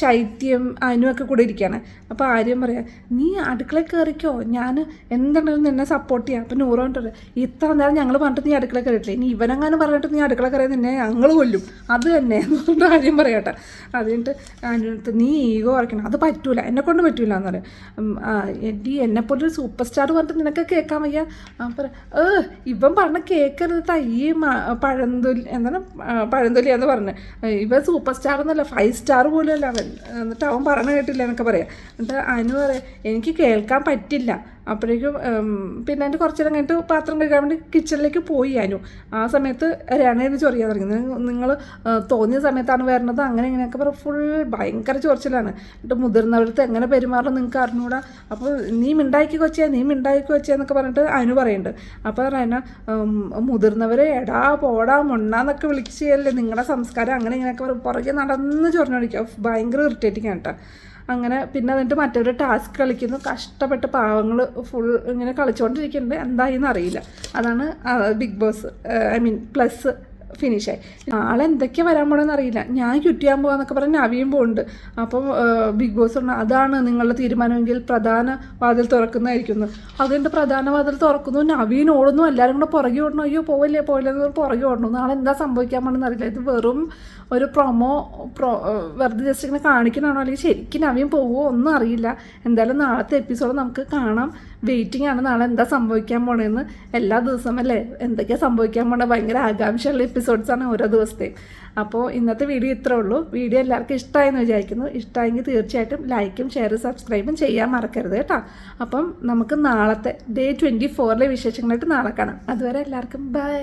ശൈത്യം അനുവും ഒക്കെ കൂടെ ഇരിക്കുകയാണ് അപ്പോൾ ആര്യം പറയാം നീ അടുക്കള കയറിക്കോ ഞാൻ എന്തുണ്ടെങ്കിലും നിന്നെ സപ്പോർട്ട് ചെയ്യാം. അപ്പം നൂറ് ഇത്ര നേരം ഞങ്ങൾ പറഞ്ഞിട്ട് നീ അടുക്കള കയറിയിട്ടില്ല ഇനി ഇവനെങ്ങാനും പറഞ്ഞിട്ട് നീ അടുക്കള കയറിയാൽ നിന്നെ ഞങ്ങൾ കൊല്ലും. അത് തന്നെ എന്ന് പറഞ്ഞിട്ട് ആര്യം അത് കഴിഞ്ഞിട്ട് നീ ഈഗോ കുറയ്ക്കണം. അത് പറ്റൂല. എന്നെ കൊണ്ട് പറ്റൂല എന്ന് പറയും. നീ എന്നെപ്പോലെ ഒരു സൂപ്പർ സ്റ്റാർ പറഞ്ഞിട്ട് നിനക്ക് കേൾക്കാൻ വയ്യ? അപ്പം ഏ ഇവൻ പറഞ്ഞ കേൾക്കരുത് തയ്യ പഴന്തൊലി എന്താണ് പഴന്തൊലി എന്ന് പറഞ്ഞു. ഇവൻ സൂപ്പർ സ്റ്റാർ എന്നല്ല ഫൈവ് സ്റ്റാർ പോലും അല്ല അവൻ. എന്നിട്ട് അവൻ പറഞ്ഞ കേട്ടില്ല എന്നൊക്കെ പറയാം. എന്നിട്ട് അനു പറയാം എനിക്ക് കേൾക്കാൻ പറ്റില്ല. അപ്പോഴേക്കും പിന്നെ എന്റെ കുറച്ച് നേരം കഴിഞ്ഞിട്ട് പാത്രം കഴിക്കാൻ വേണ്ടി കിച്ചണിലേക്ക് പോയി ഞാനും. ആ സമയത്ത് രണേന്ന് ചൊറിയാൻ തുടങ്ങി. നിങ്ങൾ തോന്നിയ സമയത്താണ് വരുന്നത് അങ്ങനെ ഇങ്ങനെയൊക്കെ പറഞ്ഞാൽ ഫുൾ ഭയങ്കര ചൊറിച്ചിലാണ്. എന്നിട്ട് മുതിർന്നവരടുത്ത് എങ്ങനെ പെരുമാറണം നിങ്ങൾക്ക് അറിഞ്ഞൂടാ? അപ്പോൾ നീ മിണ്ടാക്കി കൊച്ചേ? നീ മിണ്ടാക്കി വെച്ചാന്നൊക്കെ പറഞ്ഞിട്ട് അനു പറയുന്നുണ്ട് അപ്പോൾ റന മുതിർന്നവരെ എടാ പോടാ മൊണ്ണാന്നൊക്കെ വിളിച്ച് ചെയ്യല്ലേ നിങ്ങളുടെ സംസ്കാരം? അങ്ങനെ ഇങ്ങനെയൊക്കെ പറയും പുറകെ നടന്ന് ചൊറിഞ്ഞോടിക്കുക ഭയങ്കര ഇറിറ്റേറ്റിംഗ് ആണ് കേട്ടോ അങ്ങനെ പിന്നെ എന്നിട്ട് മറ്റൊരു ടാസ്ക് കളിക്കുന്നു. കഷ്ടപ്പെട്ട് പാവങ്ങൾ ഫുൾ ഇങ്ങനെ കളിച്ചുകൊണ്ടിരിക്കുന്നുണ്ട് എന്തായി എന്നറിയില്ല അതാണ് Bigg Boss I mean plus ഫിനിഷായി നാളെ എന്തൊക്കെയാണ് വരാൻ പോണെന്ന് അറിയില്ല. ഞാൻ ക്വിറ്റ് ചെയ്യാൻ പോകാന്നൊക്കെ പറഞ്ഞ് നവിയും പോകുന്നുണ്ട് അപ്പം ബിഗ് ബോസ് പറഞ്ഞു അതാണ് നിങ്ങളുടെ തീരുമാനമെങ്കിൽ പ്രധാന വാതിൽ തുറക്കുന്നതായിരിക്കും അതുകൊണ്ട് പ്രധാന വാതിൽ തുറക്കുന്നു? നവീൻ ഓടുന്നു. എല്ലാവരും കൂടെ പുറകെ ഓടണം? അയ്യോ പോവില്ലേ? പോയില്ലെന്ന് പുറകെ ഓടണം? നാളെ എന്താ സംഭവിക്കാൻ പോണെന്ന് അറിയില്ല. ഇത് വെറും ഒരു പ്രൊമോ പ്രോ വെറുതെ ജസ്റ്റ് ഇങ്ങനെ കാണിക്കണാണോ അല്ലെങ്കിൽ ശരിക്കും നവീൻ പോവുമോ ഒന്നും അറിയില്ല. എന്തായാലും നാളത്തെ എപ്പിസോഡ് നമുക്ക് കാണാം. വെയിറ്റിംഗ് ആണ് നാളെ എന്താ സംഭവിക്കാൻ പോണേന്ന്. എല്ലാ ദിവസവും അല്ലേ? എന്തൊക്കെയാ സംഭവിക്കാൻ പോണേ? ഭയങ്കര ആകാംക്ഷയുള്ള എപ്പിസോഡ്സ് ആണ് ഓരോ ദിവസത്തെയും. അപ്പോൾ ഇന്നത്തെ വീഡിയോ ഇത്രേ ഉള്ളൂ. വീഡിയോ എല്ലാവർക്കും ഇഷ്ടമായെന്ന് വിചാരിക്കുന്നു. ഇഷ്ടമായെങ്കിൽ തീർച്ചയായിട്ടും ലൈക്കും ഷെയറും സബ്സ്ക്രൈബും ചെയ്യാൻ മറക്കരുത് കേട്ടോ. അപ്പം നമുക്ക് നാളത്തെ ഡേ ട്വന്റി ഫോറിലെ വിശേഷങ്ങളായിട്ട് നാളെ കാണാം. അതുവരെ എല്ലാവർക്കും ബൈ